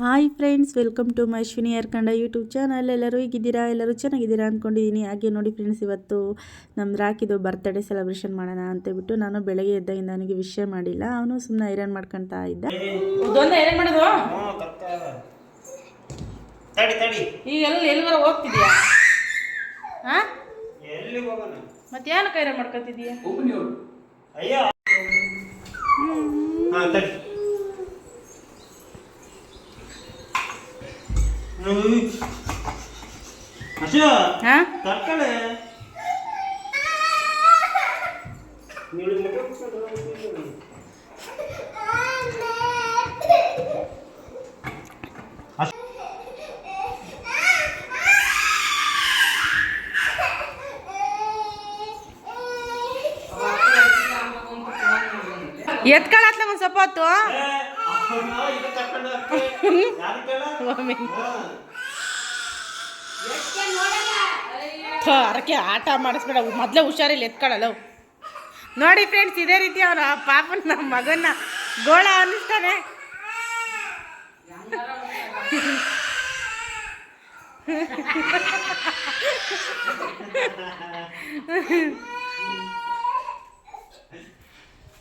Hi friends welcome to my Ashwini ಯಾರ್ಕಂಡ YouTube channel. ಎಲ್ಲರೂ ಹೇಗಿದ್ದೀರಾ? ಎಲ್ಲರೂ ಚೆನ್ನಾಗಿದ್ದೀರಾ ಅಂದ್ಕೊಂಡಿದ್ದೀನಿ ಹಾಗೆ ನೋಡಿ ಫ್ರೆಂಡ್ಸ್ ಇವತ್ತು ನಮ್ಮ ರಾಕಿದು ಬರ್ತ್ಡೇ ಸೆಲೆಬ್ರೇಷನ್ ಮಾಡೋಣ ಅಂತೇಳ್ಬಿಟ್ಟು ನಾನು ಬೆಳಗ್ಗೆ ಎದ್ದಾಗಿಂದ ನನಗೆ ವಿಷಯ ಮಾಡಿಲ್ಲ. ಅವನು ಸುಮ್ಮನೆ ಐರನ್ ಮಾಡ್ಕೊತಾ ಇದ್ದ. ಈಗ ಎಲ್ಲಿಗಾರ ಹೋಗ್ತಿದ್ಯಾ? ಮತ್ತೆ ಏನು ಕೈರ ಮಾಡ್ಕೊತಿದ್ಯಾ ಅಯ್ಯೋ ಹಾಂ ತಡಿ ಅಶೋ ಹಾ ತರ್ಕಳೆ ನೀವು ಎತ್ಕೊಳತ್ಲ ಒಂದು ಸ್ವಲ್ಪ ಹೊತ್ತು ಅರಕೆ ಆಟ ಮಾಡಿಸ್ಬೇಡ. ಮೊದಲೇ ಹುಷಾರಿಲ್ಲ ಎತ್ಕೊಳಲ್ಲ ನೋಡಿ ಫ್ರೆಂಡ್ಸ್ ಇದೇ ರೀತಿ ಅವರ ಪಾಪನ ನಮ್ಮ ಮಗನ್ನ ಗೋಳ ಅನ್ನಿಸ್ತಾನೆ.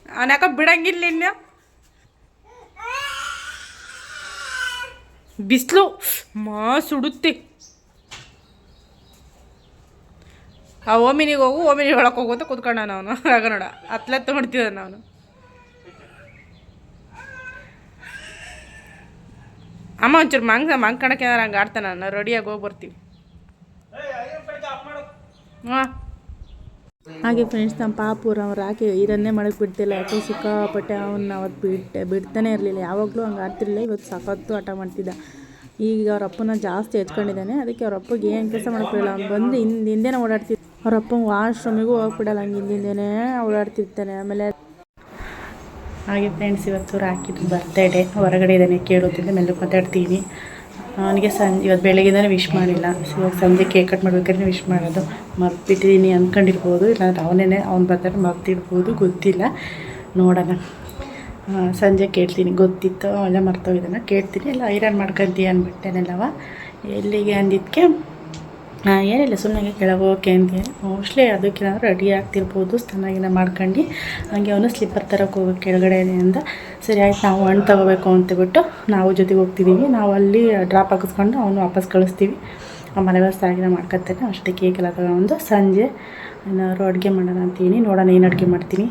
ಅವನಕ ಯಾಕೋ ಬಿಡಂಗಿಲ್ಲ ಇನ್ನು. ಬಿಸಿಲು ಮಾ ಸುಡುತ್ತೆ. ಆ ಓಮಿನಿಗೆ ಹೋಗು ಓಮಿನಿ ಒಳಗೆ ಹೋಗು ಅಂತ ಕೂತ್ಕೊಂಡ ಅವನು ಆಗ ನೋಡ ಹತ್ಲೆ ತೊಗೊಳ್ತಿದ್ದ ಅವನು ಅಮ್ಮ ಒಂಚೂರು ಮಂಗ ಮಂಗ್ಕಣಕ್ಕೆ ಏನಾರು ಹಂಗೆ ಆಡ್ತಾನ ನಾನು ರೆಡಿಯಾಗಿ ಹೋಗಿ ಬರ್ತೀವಿ ಹಾಂ. ಹಾಗೆ ಫ್ರೆಂಡ್ಸ್ ನಮ್ಮ ಪಾಪುರ ಅವ್ರು ಹಾಕಿ ಇದನ್ನೇ ಮಾಡಕ್ಕೆ ಬಿಡ್ತಿಲ್ಲ. ಯಾಕೆ ಸಿಕ್ಕಾಪಟ್ಟೆ ಅವನ್ನ ಅವತ್ತು ಬಿಟ್ಟೆ ಬಿಡ್ತಾನೆ ಇರಲಿಲ್ಲ. ಯಾವಾಗಲೂ ಹಂಗೆ ಆಡ್ತಿರ್ಲಿಲ್ಲ ಇವತ್ತು ಸಖತ್ತು ಆಟ ಮಾಡ್ತಿದ್ದ. ಈಗ ಅವ್ರ ಅಪ್ಪನ ಜಾಸ್ತಿ ಹೆಚ್ಕೊಂಡಿದ್ದಾನೆ ಅದಕ್ಕೆ ಅವ್ರ ಅಪ್ಪಗೆ ಏನು ಕೆಲಸ ಮಾಡೋಕ್ಕಿಲ್ಲ ಅವ್ನು ಬಂದು ಹಿಂದೆ, ಹಿಂದೆನೇ ಓಡಾಡ್ತಿದ್ದ ಅವ್ರ ಅಪ್ಪ ವಾಶ್ರೂಮಿಗೂ ಹೋಗ್ಬಿಡಲ್ಲ ಹಂಗೆ ಹಿಂದಿಂದೇನೆ ಓಡಾಡ್ತಿರ್ತಾನೆ. ಆಮೇಲೆ ಹಾಗೆ ಫ್ರೆಂಡ್ಸ್ ಇವತ್ತು ರಾಕಿದು ಬರ್ತಡೇ ಹೊರಗಡೆ ಇದ್ದಾನೆ ಕೇಳೋದ್ರಿಂದ ಮೇಲೆ ಮಾತಾಡ್ತೀನಿ. ಅವನಿಗೆ ಸಂಜೆ, ಇವತ್ತು ಬೆಳಗ್ಗೆನೇ ವಿಶ್ ಮಾಡಿಲ್ಲ. ಇವಾಗ ಸಂಜೆ ಕೇಕ್ ಕಟ್ ಮಾಡ್ಬೇಕಾದ್ರೆ ವಿಶ್ ಮಾಡೋದು. ಮರ್ತಿದ್ದೀನಿ ಅಂದ್ಕೊಂಡಿರ್ಬೋದು ಇಲ್ಲಾಂದ್ರೆ ಅವನೇ ಅವ್ನು ಬರ್ತಾರೆ ಮರ್ತಿರ್ಬೋದು ಗೊತ್ತಿಲ್ಲ. ನೋಡೋಣ. ಸಂಜೆ ಕೇಳ್ತೀನಿ. ಗೊತ್ತಿತ್ತು, ಅವೆಲ್ಲ ಮರ್ತೋಗಿದ್ದಾನೆ. ಕೇಳ್ತೀನಿ. ಎಲ್ಲ ಐರನ್ ಮಾಡ್ಕೊಂತೀಯ ಅಂದ್ಬಿಟ್ಟೆನೆಲ್ಲವ. ಎಲ್ಲಿಗೆ ಅಂದಿದ್ದಕ್ಕೆ ಏನಿಲ್ಲ ಸುಮ್ಮನೆ ಕೆಳಗೆ ಅಂತ ಮೋಸ್ಟ್ಲಿ ಅದಕ್ಕೆ ರೆಡಿ ಆಗ್ತಿರ್ಬೋದು ಸ್ನಾನ ಮಾಡ್ಕೊಂಡು. ಹಂಗೆ ಅವನು ಸ್ಲಿಪ್ಪರ್ ತರಕ್ಕೆ ಹೋಗೋಕೆ ಕೆಳಗಡೆ ಅಂತ ಸರಿ, ಆಯ್ತು, ನಾವು ಹಣ್ಣು ತೊಗೋಬೇಕು ಅಂತಬಿಟ್ಟು ನಾವು ಜೊತೆಗೆ ಹೋಗ್ತಿದ್ದೀವಿ ನಾವು ಅಲ್ಲಿ ಡ್ರಾಪ್ ಹಾಕಿಸ್ಕೊಂಡು ಅವನು ವಾಪಸ್ ಕಳಿಸ್ತೀವಿ. ಆ ಮನೆ ಆಗಿನ ಮಾಡ್ಕೊತಾನೆ ಅಷ್ಟೇ ಕೇಕ್ ಎಲ್ಲ ತಗೊಂಡು ಸಂಜೆ ಏನಾದ್ರು ಅಡುಗೆ ಮಾಡೋಣ ಅಂತೀನಿ. ನೋಡೋಣ, ಏನು ಅಡುಗೆ ಮಾಡ್ತೀನಿ.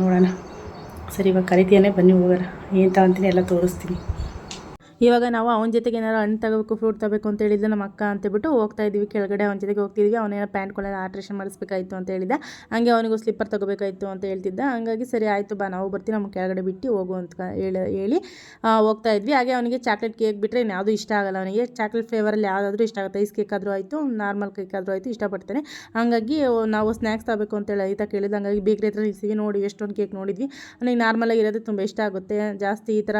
ನೋಡೋಣ. ಸರಿ, ಇವಾಗ ಕರಿತೀಯನೇ, ಬನ್ನಿ ಹೋಗೋಣ. ಏನು ತಗೊಂತೀನಿ ಎಲ್ಲ ತೋರಿಸ್ತೀನಿ. ಇವಾಗ ನಾವು ಅವನ ಜೊತೆಗೆ ಏನಾರು ಹಣ್ಣು ತಗೋಬೇಕು ಫ್ರೂಟ್ ತಗೋಬೇಕು ಅಂತ ಹೇಳಿದ್ದೆ ನಮ್ಮ ಅಕ್ಕ ಅಂತೇಳ್ಬಿಟ್ಟು ಹೋಗ್ತಾ ಇದ್ವಿ. ಕೆಳಗಡೆ ಅವನ ಜೊತೆಗೆ ಹೋಗ್ತಿದ್ವಿ. ಅವನೇನೋ ಪ್ಯಾಂಟ್ಗಳೆಲ್ಲ ಆಲ್ಟ್ರೇಷನ್ ಮಾಡಿಸ್ಬೇಕಾಯ್ತು ಅಂತ ಹೇಳಿದ ಹಂಗೆ ಅವನಿಗೂ ಸ್ಲಿಪ್ಪರ್ ತಗೋಬೇಕಾಯ್ತು ಅಂತ ಹೇಳ್ತಿದ್ದ. ಹಂಗಾಗಿ ಸರಿ ಆಯಿತು ಬಾ, ನಾವು ಬರ್ತೀವಿ, ನಮ್ಮ ಕೆಳಗಡೆ ಬಿಟ್ಟು ಹೋಗು ಅಂತ ಹೇಳಿ ಹೋಗ್ತಾ ಇದ್ವಿ. ಹಾಗೆ ಅವನಿಗೆ ಚಾಕ್ಲೇಟ್ ಕೇಕ್ ಬಿಟ್ಟರೆ ಯಾವುದು ಇಷ್ಟ ಆಗಲ್ಲ ಅವನಿಗೆ. ಚಾಕ್ಲೇಟ್ ಫ್ಲೇವರಲ್ಲಿ ಯಾವುದಾದ್ರೂ ಇಷ್ಟ ಆಗುತ್ತೆ. ಐಸ್ ಕೇಕ್ ಆದರೂ ಆಯಿತು ನಾರ್ಮಲ್ ಕೇಕ್ ಆದರೂ ಆಯಿತು, ಇಷ್ಟಪಡ್ತಾನೆ. ಹಂಗಾಗಿ ನಾವು ಸ್ನ್ಯಾಕ್ಸ್ ತಗೋಬೇಕು ಅಂತೇಳಿ ಆಯ್ತಾ ಕೇಳಿದ ಹಂಗಾಗಿ ಬೇಕ್ರಿ ಹತ್ರ ನಿಲ್ಸಿವಿ ನೋಡಿ ಎಷ್ಟೊಂದು ಕೇಕ್ ನೋಡಿದ್ವಿ. ಅವನಿಗೆ ನಾರ್ಮಲಾಗಿ ಇರೋದು ತುಂಬ ಇಷ್ಟ ಆಗುತ್ತೆ. ಜಾಸ್ತಿ ಈ ಥರ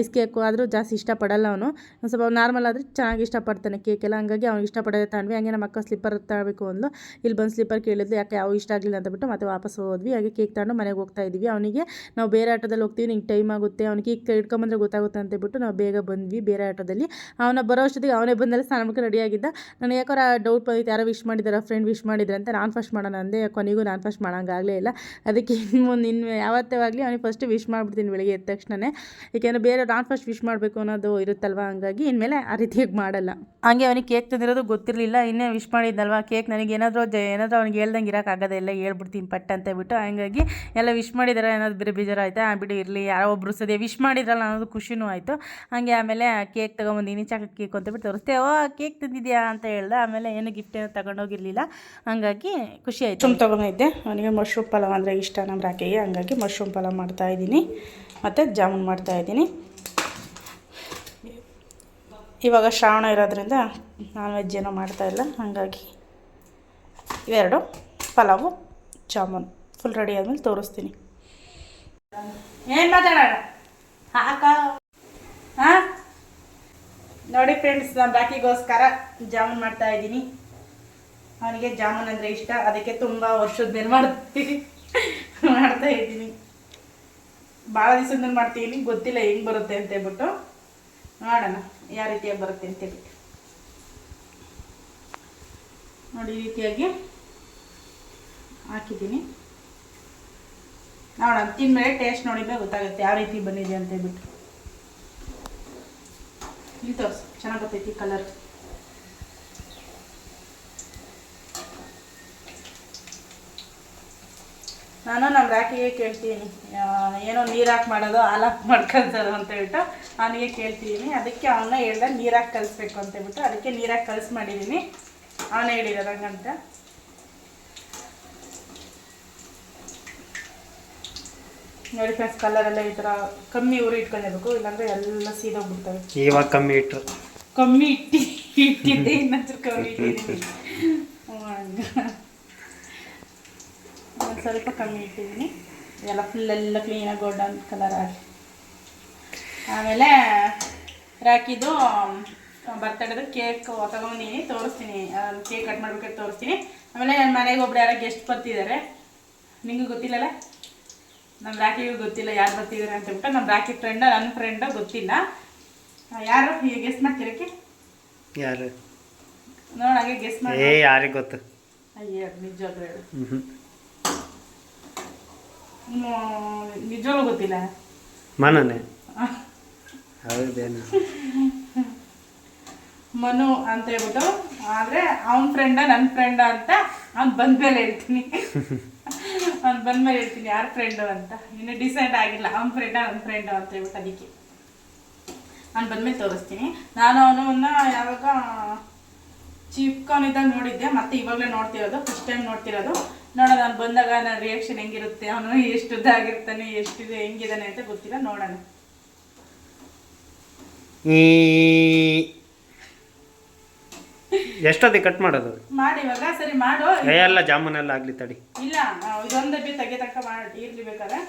ಐಸ್ ಕೇಕು ಆದರೂ ಜಾಸ್ತಿ ಇಷ್ಟಪಡಲ್ಲ ಅವನು. ಸ್ವಲ್ಪ ನಾರ್ಮಲ್ ಆದರೆ ಚೆನ್ನಾಗಿ ಇಷ್ಟಪಡ್ತಾನೆ ಕೇಕ್ ಎಲ್ಲ. ಹಂಗಾಗಿ ಅವ್ನಿಗೆ ಇಷ್ಟಪಡೋದೇ ತಾಂಡ್ವಿ ಹಂಗೆ ನಮ್ಮ ಅಕ್ಕ ಸ್ಲಿಪ್ಪರ್ ತಗೋಬೇಕು ಅಂದ್ಲು. ಇಲ್ಲಿ ಬಂದು ಸ್ಲಿಪ್ಪರ್ ಕೇಳಿದ್ಲು, ಯಾಕೆ ಯಾವ ಇಷ್ಟ ಆಗಲಿಲ್ಲ ಅಂತ ಮತ್ತೆ ವಾಪಸ್ ಹೋದ್ವಿ. ಹಾಗೆ ಕೇಕ್ ತಗೊಂಡು ಮನೆಗೆ ಹೋಗ್ತಾ ಇದ್ವಿ. ಅವನಿಗೆ ನಾವು ಬೇರೆ ಆಟೋದಲ್ಲಿ ಹೋಗ್ತೀವಿ, ನಿಂಗೆ ಟೈಮ್ ಆಗುತ್ತೆ. ಅವ್ನಿಗೆ ಕೇಕ್ ಇಟ್ಕೊಂಬಂದ್ರೆ ಗೊತ್ತಾಗುತ್ತೆ ಅಂತ ಬಿಟ್ಟು ನಾವು ಬೇಗ ಬಂದ್ವಿ ಬೇರೆ ಆಟೋದಲ್ಲಿ. ಅವನ ಬರೋ ಅಷ್ಟೊತ್ತಿಗೆ ಅವನೇ ಬಂದಲ್ಲಿ ಸ್ನಾನಕ್ಕೆ ರೆಡಿಯಾಗಿದ್ದ. ರೆಡಿ ಆಗಿದ್ದ ನಾನು, ಯಾಕೋ ಡೌಟ್ ಬಂದಿತ್ತು. ಯಾರೋ ವಿಶ್ ಮಾಡಿದ್ದಾರೆ ಫ್ರೆಂಡ್ ವಿಶ್ ಮಾಡಿದ್ರೆ ಅಂತ ನಾನು ಫಸ್ಟ್ ಮಾಡೋಣ ಅಂದೆ. ಕೊನೆಗೂ ನಾನು ಫಸ್ಟ್ ಮಾಡೋಂಗಾಗಲೇ ಇಲ್ಲ. ಅದಕ್ಕೆ ಇನ್ನು ಮುಂದೆ ಇನ್ನು ಯಾವತ್ತೇ ಆಗಲಿ, ಅವನಿಗೆ ಫಸ್ಟ್ ವಿಶ್ ಮಾಡಿಬಿಡ್ತೀನಿ ಬೆಳಿಗ್ಗೆ ಎದ್ದ ತಕ್ಷಣನೇ. ಏಕೆಂದರೆ ಬೇರೆ ನಾನು ಫಸ್ಟ್ ವಿಶ್ ಮಾಡಬೇಕು ಅನ್ನೋದು ಇರುತ್ತಲ್ವ? ಹಂಗಾಗಿ ಇನ್ಮೇಲೆ ಆ ರೀತಿಯಾಗಿ ಮಾಡಲ್ಲ. ಹಂಗೆ ಅವನಿಗೆ ಕೇಕ್ ತಂದಿರೋದು ಗೊತ್ತಿರಲಿಲ್ಲ. ಇನ್ನೇ ವಿಶ್ ಮಾಡಿದ್ನಲ್ವ? ಕೇಕ್ ನನಗೆ ಏನಾದರೂ ಜ ಏನಾದರೂ ಅವ್ನಿಗೆ ಹೇಳ್ದಂಗೆ ಇರೋಕ್ಕಾಗದೆ ಎಲ್ಲ ಹೇಳ್ಬಿಡ್ತೀನಿ ಪಟ್ಟ ಅಂತ ಬಿಟ್ಟು ಹಂಗಾಗಿ ಎಲ್ಲ ವಿಶ್ ಮಾಡಿದಾರೆ ಏನಾದ್ರು ಬೇರೆ ಬೇಜಾರು ಆಯ್ತಾ ಆ ಬಿಡು ಇರಲಿ ಯಾರೋ ಒಬ್ಬರು ಸದ್ಯ ವಿಶ್ ಮಾಡಿದ್ರಲ್ಲ ಅನ್ನೋದು ಖುಷಿನೂ ಆಯಿತು. ಹಂಗೆ ಆಮೇಲೆ ಕೇಕ್ ತೊಗೊಂಬಂದಿನಿ ಚಾಕ ಕೇಕ್ ಅಂತ ಬಿಟ್ಟು ತೋರಿಸ್ತೆ ಓ ಕೇಕ್ ತಂದಿದ್ಯಾ? ಅಂತ ಹೇಳ್ದೆ. ಆಮೇಲೆ ಏನು ಗಿಫ್ಟ್ ಏನೋ ತಗೊಂಡೋಗಿರಲಿಲ್ಲ. ಹಂಗಾಗಿ ಖುಷಿ ಆಯಿತು. ತುಂಬ ತೊಗೊಂಡಿದ್ದೆ. ಅವನಿಗೆ ಮಶ್ರೂಮ್ ಪಲಾವ್ ಅಂದರೆ ಇಷ್ಟ. ನಮ್ಮ ರಾಕೆಗೆ ಹಂಗಾಗಿ ಮಶ್ರೂಮ್ ಪಲಾವ್ ಮಾಡ್ತಾಯಿದ್ದೀನಿ ಮತ್ತು ಜಾಮೂನ್ ಮಾಡ್ತಾಯಿದ್ದೀನಿ ಇವಾಗ ಶ್ರಾವಣ ಇರೋದ್ರಿಂದ ನಾನ್ ವೆಜ್ ಏನೋ ಮಾಡ್ತಾಯಿಲ್ಲ ಹಾಗಾಗಿ ಇವೆರಡು, ಪಲಾವು, ಜಾಮೂನ್. ಫುಲ್ ರೆಡಿ ಆದಮೇಲೆ ತೋರಿಸ್ತೀನಿ. ಏನು ಮಾತಾಡೋಣ? ಹಾಕ ಹಾಂ ನೋಡಿ ಫ್ರೆಂಡ್ಸ್ ನಾನು ಬಾಕಿಗೋಸ್ಕರ ಜಾಮೂನ್ ಮಾಡ್ತಾ ಇದ್ದೀನಿ. ಅವನಿಗೆ ಜಾಮೂನ್ ಅಂದರೆ ಇಷ್ಟ. ಅದಕ್ಕೆ ತುಂಬ ವರ್ಷದ ಮೇಲೆ ಮಾಡ್ತೀನಿ ಮಾಡ್ತಾ ಇದ್ದೀನಿ. ಭಾಳ ದಿವಸದ ಮೇಲೆ ಮಾಡ್ತೀನಿ. ಗೊತ್ತಿಲ್ಲ ಹೆಂಗೆ ಬರುತ್ತೆ ಅಂತ ಹೇಳ್ಬಿಟ್ಟು ನೋಡೋಣ. ಯಾವ ರೀತಿಯಾಗಿ ಬರುತ್ತೆ ಅಂತೇಳಿ ನೋಡಿ ಈ ರೀತಿಯಾಗಿ ಹಾಕಿದ್ದೀನಿ. ನೋಡೋಣ ಮೇಲೆ ಟೇಸ್ಟ್ ನೋಡಿದ್ರೆ ಗೊತ್ತಾಗುತ್ತೆ ಯಾವ ರೀತಿ ಬಂದಿದೆ ಅಂತ ಹೇಳ್ಬಿಟ್ಟು. ಇಲ್ಲಿ ತೋರಿಸ್, ಚೆನ್ನಾಗಿ ಬರ್ತೈತಿ ಕಲರ್ ನಾನು ನಮ್ಮ ರಾಕಿಗೆ ಕೇಳ್ತೀನಿ. ಏನೋ ನೀರು ಹಾಕಿ ಮಾಡೋದು ಹಾಲು ಹಾಕಿ ಮಾಡ್ಕೊಳ್ತಾರೋ ಅಂತ ಹೇಳ್ಬಿಟ್ಟು ಅವನಿಗೆ ಕೇಳ್ತಿದ್ದೀನಿ. ಅದಕ್ಕೆ ಅವನ್ನ ಹೇಳ್ದೆ ನೀರು ಹಾಕಿ ಕಲಿಸ್ಬೇಕು ಅಂತ ಹೇಳ್ಬಿಟ್ಟು ಅದಕ್ಕೆ ನೀರಾಗಿ ಕಲಿಸ್ ಮಾಡಿದ್ದೀನಿ. ಅವನೇ ಹೇಳಿರೋದು ಹಂಗಂತ. ನೋಡಿ ಫ್ರೆಂಡ್ಸ್ ಕಲರ್ ಎಲ್ಲ ಈ ಥರ ಕಮ್ಮಿ ಉರಿ ಇಟ್ಕೊಂಡಿರ್ಬೇಕು ಇಲ್ಲಾಂದ್ರೆ ಎಲ್ಲ ಸೀದೋಗ್ಬಿಡ್ತವೆ ಇವಾಗ ಕಮ್ಮಿ ಇಟ್ಟರು ಕಮ್ಮಿ ಇಟ್ಟಿ ಇಟ್ಟಿದ್ದೆ ಇನ್ನೊಂಚೂರು ಕಮ್ಮಿ ಇಟ್ಟಿದ್ದೀನಿ. ಒಂದ್ ಸ್ವಲ್ಪ ಕಮ್ಮಿ ಇಟ್ಟಿದ್ದೀನಿ ಎಲ್ಲ ಫುಲ್ ಎಲ್ಲ ಕ್ಲೀನಾಗಿ ಗೋಲ್ಡನ್ ಕಲರ್ ಆಗಿ. ಆಮೇಲೆ ರಾಕಿದು ಬರ್ತಡೇದು ಕೇಕ್ ತಗೊಂಡಿದ್ದೀನಿ ತೋರಿಸ್ತೀನಿ. ಕೇಕ್ ಕಟ್ ಮಾಡ್ಬೇಕಾದ್ರೆ ತೋರಿಸ್ತೀನಿ. ಆಮೇಲೆ ನನ್ನ ಮನೆಗೆ ಒಬ್ರು ಯಾರೋ ಗೆಸ್ಟ್ ಬರ್ತಿದ್ದಾರೆ. ನಿಂಗೂ ಗೊತ್ತಿಲ್ಲಲ್ಲ? ನಮ್ಮ ರಾಕಿಗೂ ಗೊತ್ತಿಲ್ಲ ಯಾರು ಬರ್ತಿದ್ದಾರೆ ಅಂತ ಹೇಳ್ಬಿಟ್ಟು ನಮ್ಮ ರಾಕಿ ಫ್ರೆಂಡ ನನ್ನ ಫ್ರೆಂಡ ಗೊತ್ತಿಲ್ಲ. ಯಾರು? ಈಗ ಗೆಸ್ಟ್ ಮಾಡ್ತಿರಕ್ಕೆ? ಯಾರು? ನೋಡಿ ಹಾಗೆ ಗೆಸ್ಟ್ ಮಾಡಿ ಯಾರಿಗೆ ಗೊತ್ತು? ಅಯ್ಯ ನಿಜವಾಗ್ಲೂ ನಿಜವಾಗ್ಲೂ ಗೊತ್ತಿಲ್ಲ. ಮನನೆ. ಹೌದೇನು. ಮನು ಅಂತ ಹೇಳ್ಬಿಟ್ಟು ಆದ್ರೆ ಅವನ ಫ್ರೆಂಡ ನನ್ನ ಫ್ರೆಂಡ ಅಂತ ಅವ್ನು ಬಂದ್ಮೇಲೆ ಹೇಳ್ತೀನಿ. ಅವ್ನು ಬಂದ್ಮೇಲೆ ಹೇಳ್ತೀನಿ ಯಾರ ಫ್ರೆಂಡು ಅಂತ. ಇನ್ನು ಡಿಸೈಡ್ ಆಗಿಲ್ಲ ಅವ್ನ ಫ್ರೆಂಡ ನನ್ನ ಫ್ರೆಂಡು ಅಂತ ಹೇಳ್ಬಿಟ್ಟು ಅದಕ್ಕೆ. ನಾನು ಬಂದ್ಮೇಲೆ ತೋರಿಸ್ತೀನಿ. ನಾನು ಅವನನ್ನ ಯಾವಾಗ ಚಿಕ್ಕವನಿದ್ದಾಗ ನೋಡಿದ್ದೆ ಮತ್ತೆ ಇವಾಗಲೇ ನೋಡ್ತಿರೋದು ಫಸ್ಟ್ ಟೈಮ್ ನೋಡ್ತಿರೋದು. ನೋಡೋಣ ನಾನು ಬಂದಾಗ ನನ್ನ ರಿಯಾಕ್ಷನ್ ಹೆಂಗಿರುತ್ತೆ? ಅವನು ಎಷ್ಟು ಉದ್ದಾಗಿರ್ತಾನೆ ಎಷ್ಟಿದೆ ಹೆಂಗಿದಾನೆ ಅಂತ ಗೊತ್ತಿಲ್ಲ ನೋಡೋಣ. ಎಷ್ಟೊತ್ತಿಗೆ ಕಟ್ ಮಾಡೋದು? ಮಾಡಿ ಇವಾಗ ಸರಿ ಮಾಡು. ಎಲ್ಲ ಜಾಮೂನೆಲ್ಲ ಆಗ್ಲಿ ತಡಿ. ಇಲ್ಲ ಇದೊಂದು ಬಿ ತೆಗೆ ತಕ್ಕ ಮಾಡಿ ಇರ್ಲಿ ಬೇಕಾದ್ರೆ.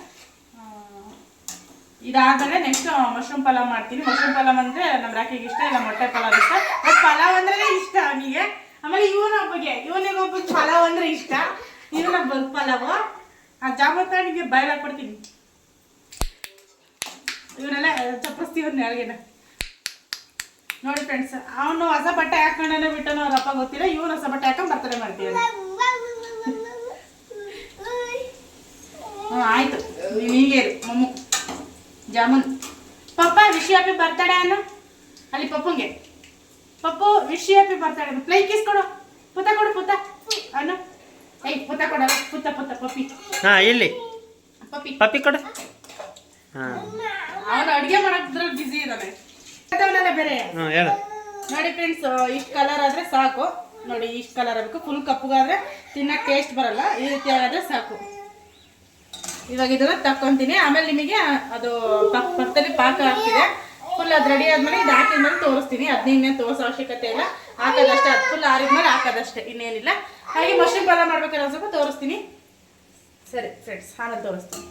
ಇದಾದ್ಮೇಲೆ ನೆಕ್ಸ್ಟ್ ಮಶ್ರೂಮ್ ಪಲಾವ್ ಮಾಡ್ತೀನಿ. ಮಶ್ರೂಮ್ ಪಲಾವ್ ಅಂದ್ರೆ ನಮ್ಮ ರಾಕಿಗೆ ಇಷ್ಟ ಇಲ್ಲ ಮೊಟ್ಟೆ ಪಲಾವ್ ಇಷ್ಟ. ಬಟ್ ಪಲಾವ್ ಅಂದ್ರೆ ಇಷ್ಟ ಅವನಿಗೆ. ಆಮೇಲೆ ಇವನೊಬ್ಬಗೆ ಇವನಿಗೊಬ್ಬ ಪಲಾವ್ ಅಂದ್ರೆ ಇಷ್ಟ. ಇವನೊಬ್ಬ ಪಲಾವ್ ಆ ಜಾಮತಾಣಿಗೆ ಬಯಲ ಕೊಡ್ತೀನಿ. ಇವನ್ನೆಲ್ಲ ಚಪ್ಪಸ್ತೀವಿ ಅವ್ನ ಯಾರಿಗೇನ ನೋಡಿ ಫ್ರೆಂಡ್ಸ್ ಅವನು ಹೊಸ ಬಟ್ಟೆ ಹಾಕೊಂಡೇ ಬಿಟ್ಟನು ಅವ್ರ ಅಪ್ಪ ಗೊತ್ತಿಲ್ಲ, ಇವನು ಹೊಸ ಬಟ್ಟೆ ಹಾಕೊಂಡು ಬರ್ತಾರೆ ಮಾಡ್ತೀವಿ. ಆಯ್ತು. ಹೀಗೆ ಇರು, ಮಮ್ಮು. ಜಾಮೂನ್. ಪಪ್ಪ, ವಿಶ್ ಹ್ಯಾಪಿ ಬರ್ತಡೇ ಅನ್ನು? ಅಲ್ಲಿ ಪಪ್ಪಂಗೆ. Pappu, wish happy birthday fly kiss ಕೊಡು. ಪುತ ಕೊಡು, ಪುತ. ಅನ್ನು. ಹಾ ಇಲ್ಲಿ. ಪಪ್ಪಿ. ಕೊಡು. ಹಾ. ಅವನು ಅಡುಗೆ ಮಾಡೋದ್ರಲ್ಲಿ ಬ್ಯುಸಿ ಇದ್ದಾನೆ. ಅದವನ್ನೆಲ್ಲ ಬೇರೆ? ಹ್ಞೂ ಹೇಳು. ನೋಡಿ ಫ್ರೆಂಡ್ಸ್ ಇಷ್ಟು ಕಲರ್ ಆದರೆ ಸಾಕು. ನೋಡಿ ಇಷ್ಟು ಕಲರ್ ಆಗಬೇಕು. ಫುಲ್ ಕಪ್ಪಗಾದ್ರೆ ತಿನ್ನಕ್ಕೆ ಟೇಸ್ಟ್ ಬರಲ್ಲ. ಈ ರೀತಿ ಆಗಾದ್ರೆ ಸಾಕು. ಇವಾಗ ಇದನ್ನ ತಕ್ಕೊಂತೀನಿ. ಆಮೇಲೆ ನಿಮಗೆ ಅದು ಪಕ್ ಪಕ್ಕದಲ್ಲಿ ಪಾಕ ಹಾಕ್ತಿದೆ. ಫುಲ್ ಅದು ರೆಡಿ ಆದ್ಮೇಲೆ ಇದು ಹಾಕಿದ್ಮೇಲೆ ತೋರಿಸ್ತೀನಿ. ಅದನ್ನ ಇನ್ನೇನು ತೋರಿಸೋ ಅವಶ್ಯಕತೆ ಇಲ್ಲ. ಹಾಕೋದಷ್ಟೇ. ಅದು ಫುಲ್ ಆರಿದ್ಮೇಲೆ ಹಾಕೋದಷ್ಟೇ. ಇನ್ನೇನಿಲ್ಲ. ಹಾಗೆ ಮಶ್ರೂಮ್ ಪಲಾವ್ ಮಾಡ್ಬೇಕಾದ್ರೆ ಒಂದು ಸ್ವಲ್ಪ ತೋರಿಸ್ತೀನಿ. ಸರಿ ಫ್ರೆಂಡ್ಸ್ ಆಮೇಲೆ ತೋರಿಸ್ತೀನಿ.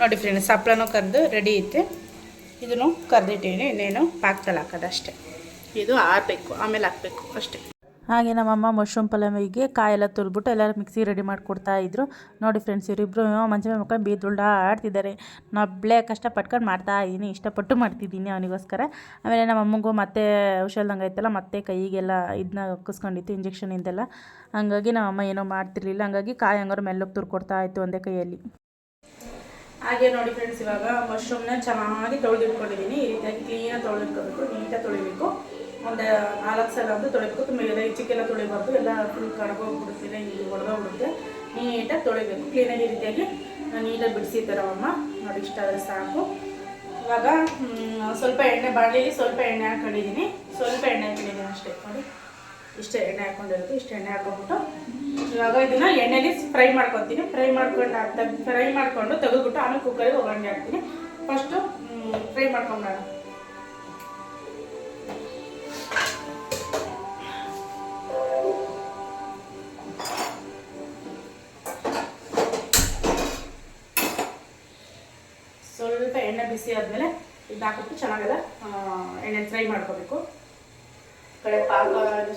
ನೋಡಿ ಫ್ರೆಂಡ್ಸ್ ಹಪ್ಪಳನೂ ಕರೆದು ರೆಡಿ ಐತೆ. ಇದನ್ನು ಕರೆದಿಟ್ಟಿದ್ದೀನಿ, ಇನ್ನೇನು ಹಾಕೋದು ಅಷ್ಟೇ ಇದು ಆರಬೇಕು, ಆಮೇಲೆ ಹಾಕಬೇಕು, ಅಷ್ಟೇ. ಹಾಗೆ ನಮ್ಮಮ್ಮ ಮಶ್ರೂಮ್ ಪಲಾವಿಗೆ ಕಾಯೆಲ್ಲ ತುರಿದ್ಬಿಟ್ಟು ಎಲ್ಲ ಮಿಕ್ಸಿ ರೆಡಿ ಮಾಡಿಕೊಡ್ತಾ ಇದ್ರು. ನೋಡಿ ಫ್ರೆಂಡ್ಸ್ ಇವರಿಬ್ಬರು ಮಂಚ ಮುಖ ಬೀದುಳ್ಳ ಆಡ್ತಿದ್ದಾರೆ ಕಷ್ಟ ಪಟ್ಕೊಂಡು ಮಾಡ್ತಾ ಇದ್ದೀನಿ ಇಷ್ಟಪಟ್ಟು ಮಾಡ್ತಿದ್ದೀನಿ ಅವನಿಗೋಸ್ಕರ. ಆಮೇಲೆ ನಮ್ಮ ಅಮ್ಮಗೂ ಮತ್ತೆ ಹುಷಾರ್ದಂಗೆ ಆಯ್ತಲ್ಲ, ಮತ್ತೆ ಕೈಗೆಲ್ಲ ಇದನ್ನ ಕುಸ್ಕೊಂಡಿತ್ತು ಇಂಜೆಕ್ಷನಿಂದೆಲ್ಲ ಹಂಗಾಗಿ ನಮ್ಮಮ್ಮ ಏನೋ ಮಾಡ್ತಿರ್ಲಿಲ್ಲ. ಹಂಗಾಗಿ ಕಾಯಿ ಹಂಗಾರು ಮೆಲ್ಲಗೆ ತುರ್ಕೊಡ್ತಾ ಇತ್ತು ಒಂದೇ ಕೈಯಲ್ಲಿ. ಹಾಗೆ ನೋಡಿ ಫ್ರೆಂಡ್ಸ್ ಇವಾಗ ಮಶ್ರೂಮ್ನ ಚೆನ್ನಾಗಿ ತೊಳೆದಿಟ್ಕೊಂಡಿದ್ದೀನಿ ಈ ರೀತಿಯಾಗಿ ಕ್ಲೀನಾಗಿ ತೊಳೆದಿಟ್ಕೋಬೇಕು, ನೀಟಾಗಿ ತೊಳಿಬೇಕು. ಒಂದು ನಾಲ್ಕು ಸಲ ಅಂತೂ ತೊಳಿಬೇಕು. ತುಂಬ ಎಲ್ಲ ಹೆಚ್ಚಿಗೆಲ್ಲ ತೊಳಿಬಾರ್ದು. ಎಲ್ಲ ಫುಲ್ ಕಡ್ಗೋಗ್ಬಿಡುತ್ತೆ ಇಲ್ಲಿ ಹೊಡೆದೋಗ್ಬಿಡುತ್ತೆ ನೀಟಾಗಿ ತೊಳಿಬೇಕು. ಕ್ಲೀನಾಗಿ ಈ ರೀತಿಯಾಗಿ ನೀಟಾಗಿ ಬಿಡಿಸಿದ್ದಾರೆ ಅಮ್ಮ ನೋಡಿ, ಇಷ್ಟ ಆದರೆ ಸಾಕು. ಇವಾಗ ಸ್ವಲ್ಪ ಎಣ್ಣೆ ಬಾಣಲಿಗೆ ಸ್ವಲ್ಪ ಎಣ್ಣೆ ಹಾಕೊಂಡಿದ್ದೀನಿ. ಸ್ವಲ್ಪ ಎಣ್ಣೆ ಹಾಕೊಂಡಿದ್ದೀನಿ ಅಷ್ಟೇ. ನೋಡಿ, ಇಷ್ಟು ಎಣ್ಣೆ ಹಾಕೊಂಡಿರೋದು ಇಷ್ಟು ಎಣ್ಣೆ ಹಾಕೊಂಡ್ಬಿಟ್ಟು ಇವಾಗ ಇದನ್ನ ಎಣ್ಣೆಲಿ ಫ್ರೈ ಮಾಡ್ಕೊತೀನಿ. ಫ್ರೈ ಮಾಡ್ಕೊಂಡು ಫ್ರೈ ಮಾಡಿಕೊಂಡು ತೆಗೆದ್ಬಿಟ್ಟು ಆಮೇಲೆ ಕುಕ್ಕರಿಗೆ ಒಗ್ಗರಣೆ ಹಾಕ್ತೀನಿ. ಫಸ್ಟು ಫ್ರೈ ಮಾಡ್ಕೊಂಡೋಣ ಎಣ್ಣೆ ಬಿಸಿ ಆದಮೇಲೆ ಇದು ಹಾಕ್ಬಿಟ್ಟು ಚೆನ್ನಾಗೆಲ್ಲ ಎಣ್ಣೆ ಫ್ರೈ ಮಾಡ್ಕೋಬೇಕು. ಕಡೆ ಪಾಕ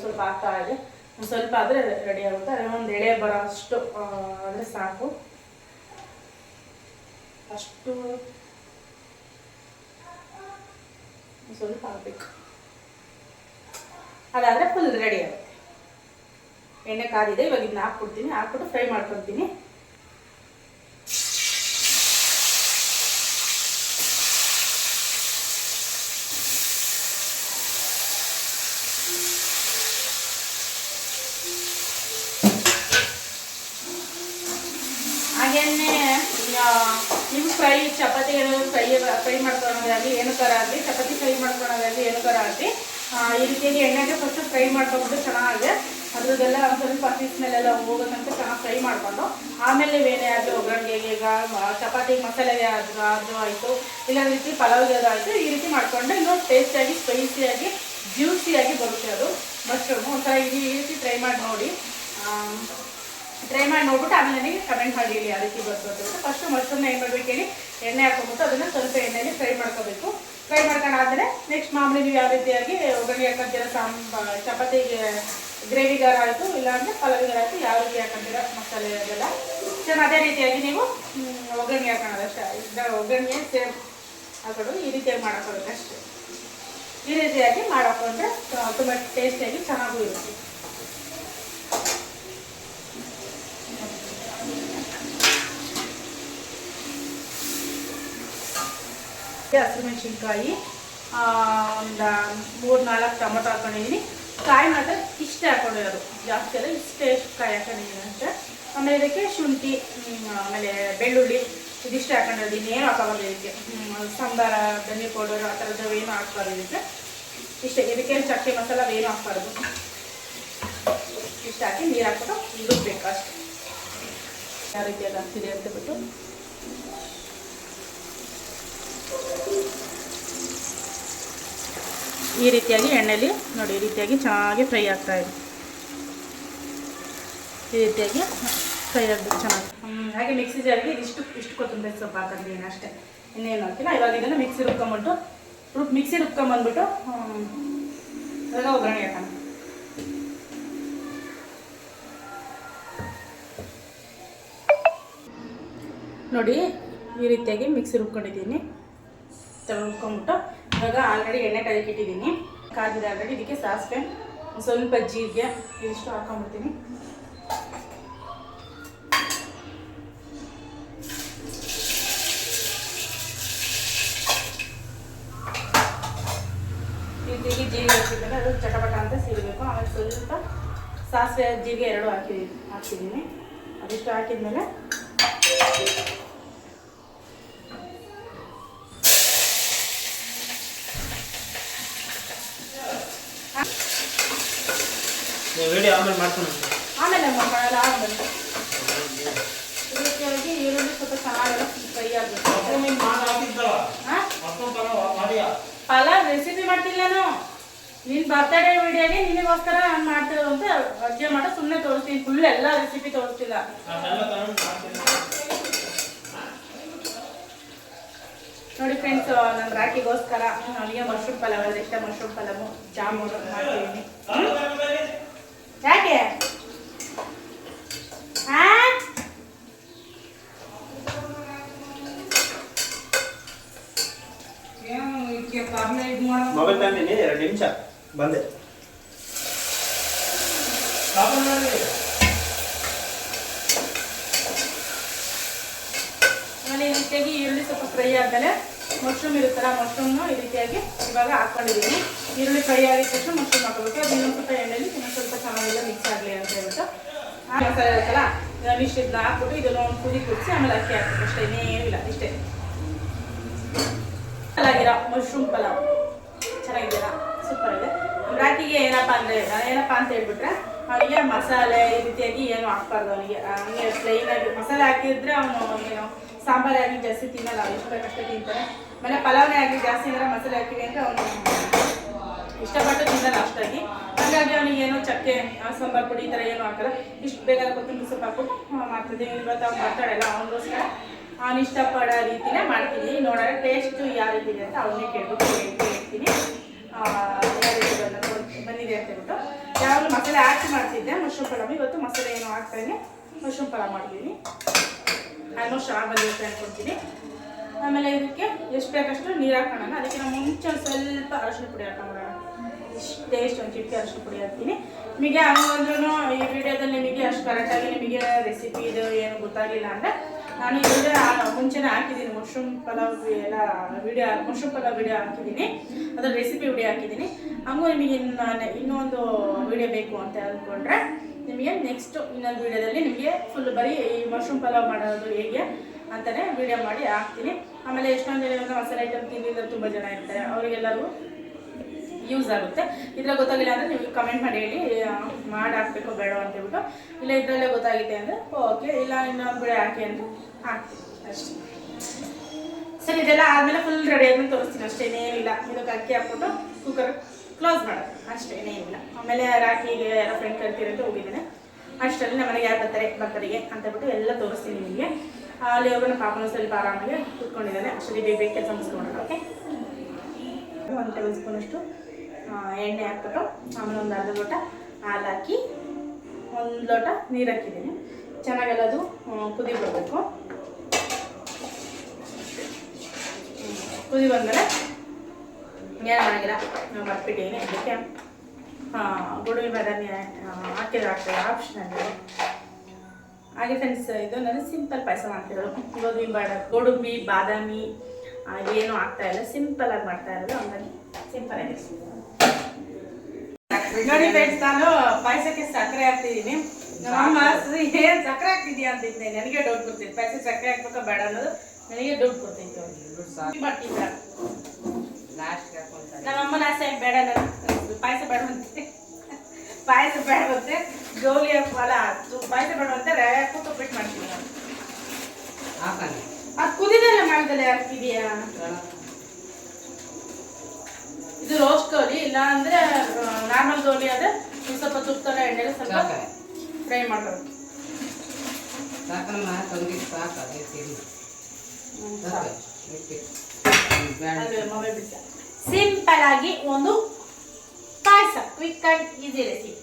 ಸ್ವಲ್ಪ ಆಗ್ತಾ ಇದೆ. ಸ್ವಲ್ಪ ಆದರೆ ರೆಡಿ ಆಗುತ್ತೆ. ಅದೇ ಒಂದು ಎಳೆ ಬರೋ ಅಷ್ಟು ಅಂದ್ರೆ ಸಾಕು. ಅಷ್ಟು ಸ್ವಲ್ಪ ಹಾಕ್ಬೇಕು. ಅದಾದರೆ ಫುಲ್ ರೆಡಿ ಆಗುತ್ತೆ. ಎಣ್ಣೆ ಕಾದಿದೆ, ಇವಾಗ ಇದನ್ನ ಹಾಕ್ಬಿಡ್ತೀನಿ. ಹಾಕ್ಬಿಟ್ಟು ಫ್ರೈ ಮಾಡ್ಕೊತೀನಿ. ಹಾಗೇನೆ ನೀವು ಫ್ರೈ, ಚಪಾತಿ ಏನಾದ್ರು ಫ್ರೈ ಫ್ರೈ ಮಾಡ್ಕೊಳೋದಾಗಲಿ, ಏನು ಥರ ಆಗಲಿ, ಚಪಾತಿ ಫ್ರೈ ಮಾಡ್ಕೊಳೋದಾಗಲಿ, ಏನು ಥರ ಆಗಲಿ ಈ ರೀತಿಯಾಗಿ ಎಣ್ಣೆಗೆ ಫಸ್ಟ್ ಫ್ರೈ ಮಾಡ್ಕೊಂಡ್ಬಿಟ್ಟು ಚೆನ್ನಾಗಿದೆ ಅದ್ರದ್ದೆಲ್ಲ ಒಂದು ಸ್ವಲ್ಪ ಹಸಿ ಮೇಲೆಲ್ಲ ಹೋಗೋದಂತ ಚೆನ್ನಾಗಿ ಫ್ರೈ ಮಾಡಿಕೊಂಡು, ಆಮೇಲೆ ಬೇರೆ ಆಗಲಿ ಒಗ್ಗರಣೆಗೆ ಈಗ ಚಪಾತಿ ಮಸಾಲೆಗೆ ಅದು ಅದು ಆಯಿತು ಇಲ್ಲ ರೀತಿ ಪಲಾವ್ಗೆ ಅದು ಆಯಿತು, ಈ ರೀತಿ ಮಾಡಿಕೊಂಡ್ರೆ ಇನ್ನೂ ಟೇಸ್ಟಿಯಾಗಿ ಸ್ಪೈಸಿಯಾಗಿ ಜ್ಯೂಸಿಯಾಗಿ ಬರುತ್ತೆ ಅದು. ಮಶ್ರೂಮು ಒಂಥರ ಈ ರೀತಿ ಟ್ರೈ ಮಾಡಿ ನೋಡಿ. ಟ್ರೈ ಮಾಡಿ ನೋಡ್ಬಿಟ್ಟು ಆಮೇಲೆ ನನಗೆ ಕಮೆಂಟ್ ಮಾಡಿ ಹೇಳಿ ಯಾವ ರೀತಿ ಬರ್ತದೆ ಅಂತ. ಫಸ್ಟ್ ಮಶ್ರೂಮ್ನ ಏನು ಮಾಡ್ಬೇಕು ಹೇಳಿ. ಎಣ್ಣೆ ಹಾಕೊಂಡ್ಬಿಟ್ಟು ಅದನ್ನು ಸ್ವಲ್ಪ ಎಣ್ಣೆಯಲ್ಲಿ ಫ್ರೈ ಮಾಡ್ಕೋಬೇಕು. ಫ್ರೈ ಮಾಡ್ಕೊಂಡಾದ್ಮೇಲೆ ನೆಕ್ಸ್ಟ್ ಮಾಮೂಲಿ ನೀವು ಯಾವ ರೀತಿಯಾಗಿ ಒಗ್ಗರಣೆ ಹಾಕೊಂತೀರ ಸಾಂಬ ಚಪಾತಿ ಗ್ರೇವಿಗಾರ ಆಯಿತು, ಇಲ್ಲಾಂದರೆ ಪಲಾವಿಗಾರ ಆಯಿತು, ಯಾವ ರೀತಿ ಹಾಕೊಂತೀರ ಮಸಾಲೆ ಅದೆಲ್ಲ. ಸೇಮ್ ಅದೇ ರೀತಿಯಾಗಿ ನೀವು ಒಗ್ಗರಣೆ ಹಾಕೋಣ ಅಷ್ಟೇ. ಒಗ್ಗರಣೆ ಸೇಮ್ ಹಾಕೊಂಡು ಈ ರೀತಿಯಾಗಿ ಮಾಡೋಕ್ಕಾಗುತ್ತೆ ಅಷ್ಟೇ. ಈ ರೀತಿಯಾಗಿ ಮಾಡಾಕೊಂಡ್ರೆ ತುಂಬ ಟೇಸ್ಟಿಯಾಗಿ ಚೆನ್ನಾಗೂ ಇರುತ್ತೆ. ಹಸಿಮೆಣಸಿನ್ಕಾಯಿ ಒಂದು ಮೂರು ನಾಲ್ಕು ಟೊಮೊಟೊ ಹಾಕೊಂಡಿದ್ದೀನಿ ಕಾಯಿ ಮಾತ್ರ ಇಷ್ಟೇ ಹಾಕೊಂಡಿರೋದು. ಜಾಸ್ತಿ ಅಲ್ಲ, ಇಷ್ಟೇ ಕಾಯಿ ಹಾಕೊಂಡಿದ್ದೀನಿ ಅಂತ. ಆಮೇಲೆ ಇದಕ್ಕೆ ಶುಂಠಿ ಆಮೇಲೆ ಬೆಳ್ಳುಳ್ಳಿ ಇದಿಷ್ಟೇ ಹಾಕೊಂಡಿರೋದು. ಇನ್ನೇನು ಹಾಕೋಬಾರ್ದು ಇದಕ್ಕೆ. ಸಾಂಬಾರ ಧನಿ ಪೌಡರ್, ಆ ಥರದ್ದು ಏನು ಹಾಕ್ಬಾರ್ದು ಇದಕ್ಕೆ. ಇಷ್ಟೇ, ಇದಕ್ಕೇನು ಚಕ್ಕೆ ಮಸಾಲ ಏನು ಹಾಕ್ಬಾರ್ದು. ಇಷ್ಟು ಹಾಕಿ ನೀರು ಹಾಕ್ಬಿಟ್ಟು ರುಬ್ಬೇಕು ಅಷ್ಟೇ. ಯಾವ ರೀತಿಯಾಗಿ ಆಗ್ತಿದೆ ಅಂತ ಬಿಟ್ಟು. ಈ ರೀತಿಯಾಗಿ ಎಣ್ಣೆಲಿ ನೋಡಿ, ಈ ರೀತಿಯಾಗಿ ಚೆನ್ನಾಗಿ ಫ್ರೈ ಆಗ್ತಾ ಇದೆ. ಈ ರೀತಿಯಾಗಿ ಫ್ರೈ ಆಗಬೇಕು ಚೆನ್ನಾಗಿ. ಹಾಗೆ ಮಿಕ್ಸಿ ಜಾರಿಗೆ ಇಷ್ಟು ಇಷ್ಟು ಕೊತ್ತಂಬರಿ ಸೊಪ್ಪು ಹಾಕಿದ್ದೀನಿ ಅಷ್ಟೇ. ಇನ್ನೇನು ಹಾಕಿಲ್ಲ. ಇವಾಗ ಇದನ್ನು ಮಿಕ್ಸಿ ರುಬ್ಕೊಂಬಿಟ್ಟು ರುಬ್, ಮಿಕ್ಸಿ ರುಬ್ಕೊಂಬಂದ್ಬಿಟ್ಟು ಅದನ್ನ ಒಗ್ಗರಣೆ ಹಾಕೋಣ. ನೋಡಿ, ಈ ರೀತಿಯಾಗಿ ಮಿಕ್ಸಿ ರುಬ್ಕೊಂಡಿದ್ದೀನಿ. ರುಬ್ಕೊಂಬಿಟ್ಟು ಇವಾಗ ಆಲ್ರೆಡಿ ಎಣ್ಣೆ ಕಾಯಕ್ಕೆ ಇಟ್ಟಿದ್ದೀನಿ ಕಾದಿದೆ ಆಲ್ರೆಡಿ ಇದಕ್ಕೆ ಸಾಸಿವೆ, ಸ್ವಲ್ಪ ಜೀರಿಗೆ, ಇದಿಷ್ಟು ಹಾಕೊಂಡ್ಬಿಡ್ತೀನಿ. ರೀತಿಯಾಗಿ ಜೀರಿಗೆ ಹಾಕಿದ್ರೆ ಅದು ಚಟಪಟ ಅಂತ ಸಿಗಬೇಕು. ಆಮೇಲೆ ಸ್ವಲ್ಪ ಸಾಸಿವೆ, ಜೀರಿಗೆ ಎರಡು ಹಾಕಿ ಹಾಕ್ತಿದ್ದೀನಿ ಅದಿಷ್ಟು ಹಾಕಿದ್ಮೇಲೆ ನೀವು ವಿಡಿಯೋ ಆಮೇಲೆ ಮಾಡ್ಕೊಂಡು ಆಮೇಲೆ ಆಮೇಲೆ ಈರುಳ್ಳಿ ಸ್ವಲ್ಪ ಚೆನ್ನಾಗೆಲ್ಲ ಫ್ರೈ ಆಗಬೇಕು ಪಲಾವ್ ರೆಸಿಪಿ ಮಾಡ್ತಿಲ್ಲ ನಾನು. ನಿನ್ ಬರ್ತಡೇ ವಿಡಿಯೋಗೆ ನಿನಗೋಸ್ಕರ ನಾನು ಮಾಡ್ತಿರೋದು ಅಂತ ಅಜ್ಜಿ ಮಾಡೋ ಸುಮ್ಮನೆ ತೋರಿಸ್ತೀನಿ. ಫುಲ್ ಎಲ್ಲ ರೆಸಿಪಿ ತೋರಿಸ್ತಿಲ್ಲ. ನೋಡಿ ಫ್ರೆಂಡ್ಸ್ ನನ್ನ ರಾಕಿಗೋಸ್ಕರ ನನಗೆ ಮಶ್ರೂಮ್ ಪಲಾವ್ ಅಂದ್ರೆ ಇಷ್ಟ ಮಶ್ರೂಮ್ ಪಲಾವು ಜಾಮೂನು ಮಾಡ್ತಿದ್ದೀನಿ ಯಾಕೆ? ಮೊಬೈಲ್ ತಂದಿನಿ ಎರಡು ನಿಮಿಷ. ಬಂದೆ. ಆಮೇಲೆ ಈ ರೀತಿಯಾಗಿ ಈರುಳ್ಳಿ ಸ್ವಲ್ಪ ಫ್ರೈ ಆದಮೇಲೆ ಮಶ್ರೂಮ್ ಇರುತ್ತಲ್ಲ ಮಶ್ರೂಮ್ ಈ ರೀತಿಯಾಗಿ ಇವಾಗ ಹಾಕೊಂಡಿದ್ದೀನಿ. ಈರುಳ್ಳಿ ಫ್ರೈ ಆಗಿದ ತಕ್ಷಣ ಮಶ್ರೂಮ್ ಹಾಕೋಬೇಕು ಅದು ಇನ್ನೊಂದು ಸ್ವಲ್ಪ ಎಣ್ಣೆಯಲ್ಲಿ ಇನ್ನೊಂದು ಸ್ವಲ್ಪ ಚೆನ್ನಾಗೆಲ್ಲ ಮಿಕ್ಸ್ ಆಗಲಿ ಅಂತ ಹೇಳ್ಬಿಟ್ಟು ಆ ಮಸಾಲೆ ಇರುತ್ತಲ್ಲ ಇದನ್ನ ಹಾಕ್ಬಿಟ್ಟು ಇದನ್ನ ಒಂದು ಕುದಿ ಕುದಿಸಿ ಆಮೇಲೆ ಅಕ್ಕಿ ಹಾಕ್ಬೇಕು ಅಷ್ಟೇ ಇನ್ನೇನು ಇಲ್ಲ ಇಷ್ಟೇ ಮಶ್ರೂಮ್ ಪಲಾವ್ ಚೆನ್ನಾಗಿದೆಯಲ್ಲ ಸೂಪರ್ ಇದೆ ರಾಕಿಗೆ ಏನಪ್ಪ ಅಂದರೆ ಏನಪ್ಪ ಅಂತ ಹೇಳ್ಬಿಟ್ರೆ ಅವನಿಗೆ ಮಸಾಲೆ ಈ ರೀತಿಯಾಗಿ ಏನು ಹಾಕ್ಬಾರ್ದು ಅವನಿಗೆ ಹಂಗೆ ಪ್ಲೈನ್ ಆಗಿ ಮಸಾಲೆ ಹಾಕಿದ್ರೆ ಅವನು ಏನು ಸಾಂಬಾರೇ ಆಗಿ ಜಾಸ್ತಿ ತಿನ್ನಲ್ಲ ಎಷ್ಟು ಬೇಕಷ್ಟೇ ತಿಂತಾನೆ ಆಮೇಲೆ ಪಲಾವ್ನೇ ಆಗಿ ಜಾಸ್ತಿ ಏನಾರ ಮಸಾಲೆ ಹಾಕಿವಿ ಅಂದರೆ ಅವನು ಇಷ್ಟಪಟ್ಟು ತಿನ್ನಲ್ಲ ಅಷ್ಟಾಗಿ ಹಾಗಾಗಿ ಅವನಿಗೆ ಏನೋ ಚಕ್ಕೆ ಸಾಂಬಾರು ಪುಡಿ ಈ ಥರ ಏನು ಹಾಕಲ್ಲ ಇಷ್ಟು ಬೇಗ ಕೊತ್ತಂಬರಿ ಸೊಪ್ಪು ಹಾಕ್ಬಿಟ್ಟು ಮಾಡ್ತಿದ್ದೆ. ಇವತ್ತು ಅವ್ನು ಮಾತಾಡಲ್ಲ ಅವನಿಗೋಸ್ಕರ. ಅವ್ನು ಇಷ್ಟಪಡೋ ರೀತಿನೇ ಮಾಡ್ತೀನಿ. ನೋಡೋಣ ಟೇಸ್ಟು ಯಾವ ರೀತಿ ಇದೆ ಅಂತ ಅವನ್ನೇ ಕೇಳ್ಬಿಟ್ಟು ಹೇಳ್ತೀನಿ ಬಂದಿದೆ ಅಂತ ಹೇಳ್ಬಿಟ್ಟು. ಯಾವಾಗಲೂ ಮಸಾಲೆ ಹಾಕಿ ಮಾಡ್ತಿದ್ದೆ ಮಶ್ರೂಮ್ ಪಲಾವ್. ಇವತ್ತು ಮಸಾಲೆ ಏನು ಹಾಕ್ತಾನೆ. ಮಶ್ರೂಮ್ ಪಲಾವ್ ಮಾಡ್ತೀನಿ. ಆಲ್ಮೋಸ್ಟ್ ಚೆನ್ನಾಗಿ ಬಂದಿರುತ್ತೆ ಅನ್ಕೊಳ್ತೀನಿ ಆಮೇಲೆ ಇದಕ್ಕೆ ಎಷ್ಟು ಬೇಕಷ್ಟು ನೀರು ಹಾಕೋಣ ಅದಕ್ಕೆ ನಾವು ಮುಂಚೆ ಸ್ವಲ್ಪ ಅರಶಿನ ಪುಡಿ ಹಾಕೊಂಡ್ಬಿಡೋಣ ಇಷ್ಟು ಒಂದು ಚಿಟಿಕೆ ಅಷ್ಟು ಪುಡಿ ಹಾಕ್ತೀನಿ. ನಿಮಗೆ ಹಂಗಂದ್ರೂ ಈ ವಿಡಿಯೋದಲ್ಲಿ ನಿಮಗೆ ಅಷ್ಟು ಕರೆಕ್ಟಾಗಿ ನಿಮಗೆ ರೆಸಿಪಿ ಇದು ಏನು ಗೊತ್ತಾಗಲಿಲ್ಲ ಅಂದರೆ ನಾನು ಇದಕ್ಕೆ ಮುಂಚೆನೇ ಹಾಕಿದ್ದೀನಿ. ಮಶ್ರೂಮ್ ಪಲಾವ್ ಎಲ್ಲ ವಿಡಿಯೋ ಮಶ್ರೂಮ್ ಪಲಾವ್ ವಿಡಿಯೋ ಹಾಕಿದ್ದೀನಿ. ಅದರ ರೆಸಿಪಿ ವಿಡಿಯೋ ಹಾಕಿದ್ದೀನಿ. ಹಂಗೂ ನಿಮಗೆ ಇನ್ನು ಇನ್ನೊಂದು ವಿಡಿಯೋ ಬೇಕು ಅಂತ ಅಂದ್ಕೊಂಡ್ರೆ ನಿಮಗೆ ನೆಕ್ಸ್ಟ್ ಇನ್ನೊಂದು ವಿಡಿಯೋದಲ್ಲಿ ನಿಮಗೆ ಫುಲ್ ಬರೀ ಈ ಮಶ್ರೂಮ್ ಪಲಾವ್ ಮಾಡೋದು ಹೇಗೆ ಅಂತಲೇ ವಿಡಿಯೋ ಮಾಡಿ ಹಾಕ್ತೀನಿ. ಆಮೇಲೆ ಎಷ್ಟೊಂದು ಮಸಾಲೆ ಐಟಮ್ ತಿಂದಿದ್ದು ತುಂಬ ಜನ ಇರ್ತಾರೆ. ಅವರಿಗೆಲ್ಲರಿಗೂ ಯೂಸ್ ಆಗುತ್ತೆ. ಇದ್ರಲ್ಲಿ ಗೊತ್ತಾಗಿಲ್ಲ ಅಂದರೆ ನೀವು ಕಮೆಂಟ್ ಮಾಡಿ ಹೇಳಿ ಮಾಡಿ ಹಾಕ್ಬೇಕು ಬೇಡ ಅಂತ ಹೇಳ್ಬಿಟ್ಟು. ಇಲ್ಲ, ಇದರಲ್ಲೇ ಗೊತ್ತಾಗಿದೆ ಅಂದರೆ, ಓಕೆ, ಇಲ್ಲ, ಇನ್ನೊಂದು ಕಡೆ ಹಾಕಿ ಅಂದರೆ ಹಾಕ್ತೀನಿ. ಅಷ್ಟೇ. ಸರಿ, ಇದೆಲ್ಲ ಆದಮೇಲೆ ಫುಲ್ ರೆಡಿ ಆದ್ಮೇಲೆ ತೋರಿಸ್ತೀನಿ. ಅಷ್ಟೇ ಏನೇನಿಲ್ಲ ಇದಕ್ಕೆ ಅಕ್ಕಿ ಹಾಕ್ಬಿಟ್ಟು ಕುಕ್ಕರ್ ಕ್ಲೋಸ್ ಮಾಡೋದು. ಅಷ್ಟೇ ಇಲ್ಲ. ಆಮೇಲೆ ರಾಖಿಗೆ ಯಾರೋ ಫ್ರೆಂಡ್ ಕರಿತೀರಿ ಅಂತ ಹೋಗಿದ್ದೇನೆ. ಅಷ್ಟರಲ್ಲಿ ನಮ್ಮನೆಗೆ ಯಾರು ಬರ್ತಾರೆ? ಬರ್ತಾರಿಗೆ ಅಂತ ಬಿಟ್ಟು ಎಲ್ಲ ತೋರಿಸ್ತೀನಿ ನಿಮಗೆ. ಅಲ್ಲಿ ಹೋಗೋಣ ಪಾಪನ ಸ್ವಲ್ಪ ಆರಾಮಾಗಿ ಕೂತ್ಕೊಂಡಿದ್ದಾನೆ. ಅಷ್ಟರಲ್ಲಿ ಬೇಗ ಬೇಗ ಕೆಲಸ ಮುಗಿಸ್ಕೊಂಡು ಓಕೆ? ಒಂದು ಟೇಬಲ್ ಸ್ಪೂನಷ್ಟು ಎಣ್ಣೆ ಹಾಕ್ಬಿಟ್ಟು ಆಮೇಲೆ ಒಂದು ಅರ್ಧ ಲೋಟ ಹಾಲಾಕಿ ಒಂದು ಲೋಟ ನೀರು ಹಾಕಿದ್ದೀನಿ ಚೆನ್ನಾಗೆಲ್ಲ ಅದು ಕುದಿ ಬರಬೇಕು. ಕುದಿ ಬಂದಮೇಲೆ ಏನು ಮಾಡಿಲ್ಲ ನಾವು ಮರ್ಬಿಟ್ಟಿದ್ದೀನಿ ಅದಕ್ಕೆ ಗೋಡಂಬಿ ಬಾದಾಮಿ ಹಾಕಿದ್ರೆ ಆಗ್ತದೆ ಆಪ್ಷನಲ್ ಹಾಗೆ ಫ್ರೆಂಡ್ಸ್ ಇದು ನಾನು ಸಿಂಪಲ್ ಪಾಯಸ ಮಾಡ್ತಿರೋದು. ಗೋಧಿ ಬಾಡ, ಗೋಡಂಬಿ, ಬಾದಾಮಿ ಏನೂ ಏನು ಆಗ್ತಾ ಇಲ್ಲ ಸಿಂಪಲ್ ಆಗಿ ಮಾಡ್ತಾ ಇರೋದು. ಹಂಗಾಗಿ ಸಿಂಪಲ್ ಆಗಿ ನೋಡಿ ಫ್ರೆಂಡ್ಸ್ ನಾನು ಪಾಯಸಕ್ಕೆ ಸಕ್ಕರೆ ಹಾಕ್ತಿದ್ದೀನಿ. ಸರಿ, ಏನ್ ಸಕ್ಕರೆ ಹಾಕ್ತಿದ್ಯಾ ಅಂತಿದ್ದೆ. ನನಗೆ ಡೌಟ್ ಕೊಡ್ತೀನಿ ಪಾಯಸ ಸಕ್ಕರೆ ಹಾಕ್ಬೇಕಾ ಬೇಡ ಅನ್ನೋದು ನನಗೆ ಡೌಟ್ ಬರ್ತಿತ್ತು. ನಮ್ಮಅಮ್ಮ ನಮ್ಮಮ್ಮನ ಆಸೆ ಬೇಡ ನಾನು ಪಾಯಸ ಬೇಡ ಅಂತೆ. ಪಾಯಸ ಬೇಡ ಅಂತೆ. ಜೋಲಿ ಅಲ್ಲ ಪಾಯಸ ಬೇಡ ಅಂತ ರವೆ ಉಪ್ಪಿಟ್ಟು ಮಾಡ್ತೀನಿ ನಾನು. ಅದು ಕುದಿದಲ್ಲ ಮಾಡ್ದಲ್ಲ ಹಾಕ್ತಿದ್ಯಾ? ಇದು ರೋಸ್ಟ್ ಕೋಳಿ ಇಲ್ಲ ಅಂದ್ರೆ ನಾರ್ಮಲ್ ಗೌಲಿ ಅದೇ ಸ್ವಲ್ಪ ತುಪ್ಪದ ಎಣ್ಣೆಗೆ ಸ್ವಲ್ಪ ಫ್ರೈ ಮಾಡೋದು ಸಾಕಮ್ಮ ತಂದಿದ್ದು ಸಾಕು ಅದೇ ಸಿಂಪಲ್ ಆಗಿ ಒಂದು ಪಾಯಸ ಕ್ವಿಕ್ ಅಂಡ್ ಈಸಿ ರೆಸಿಪಿ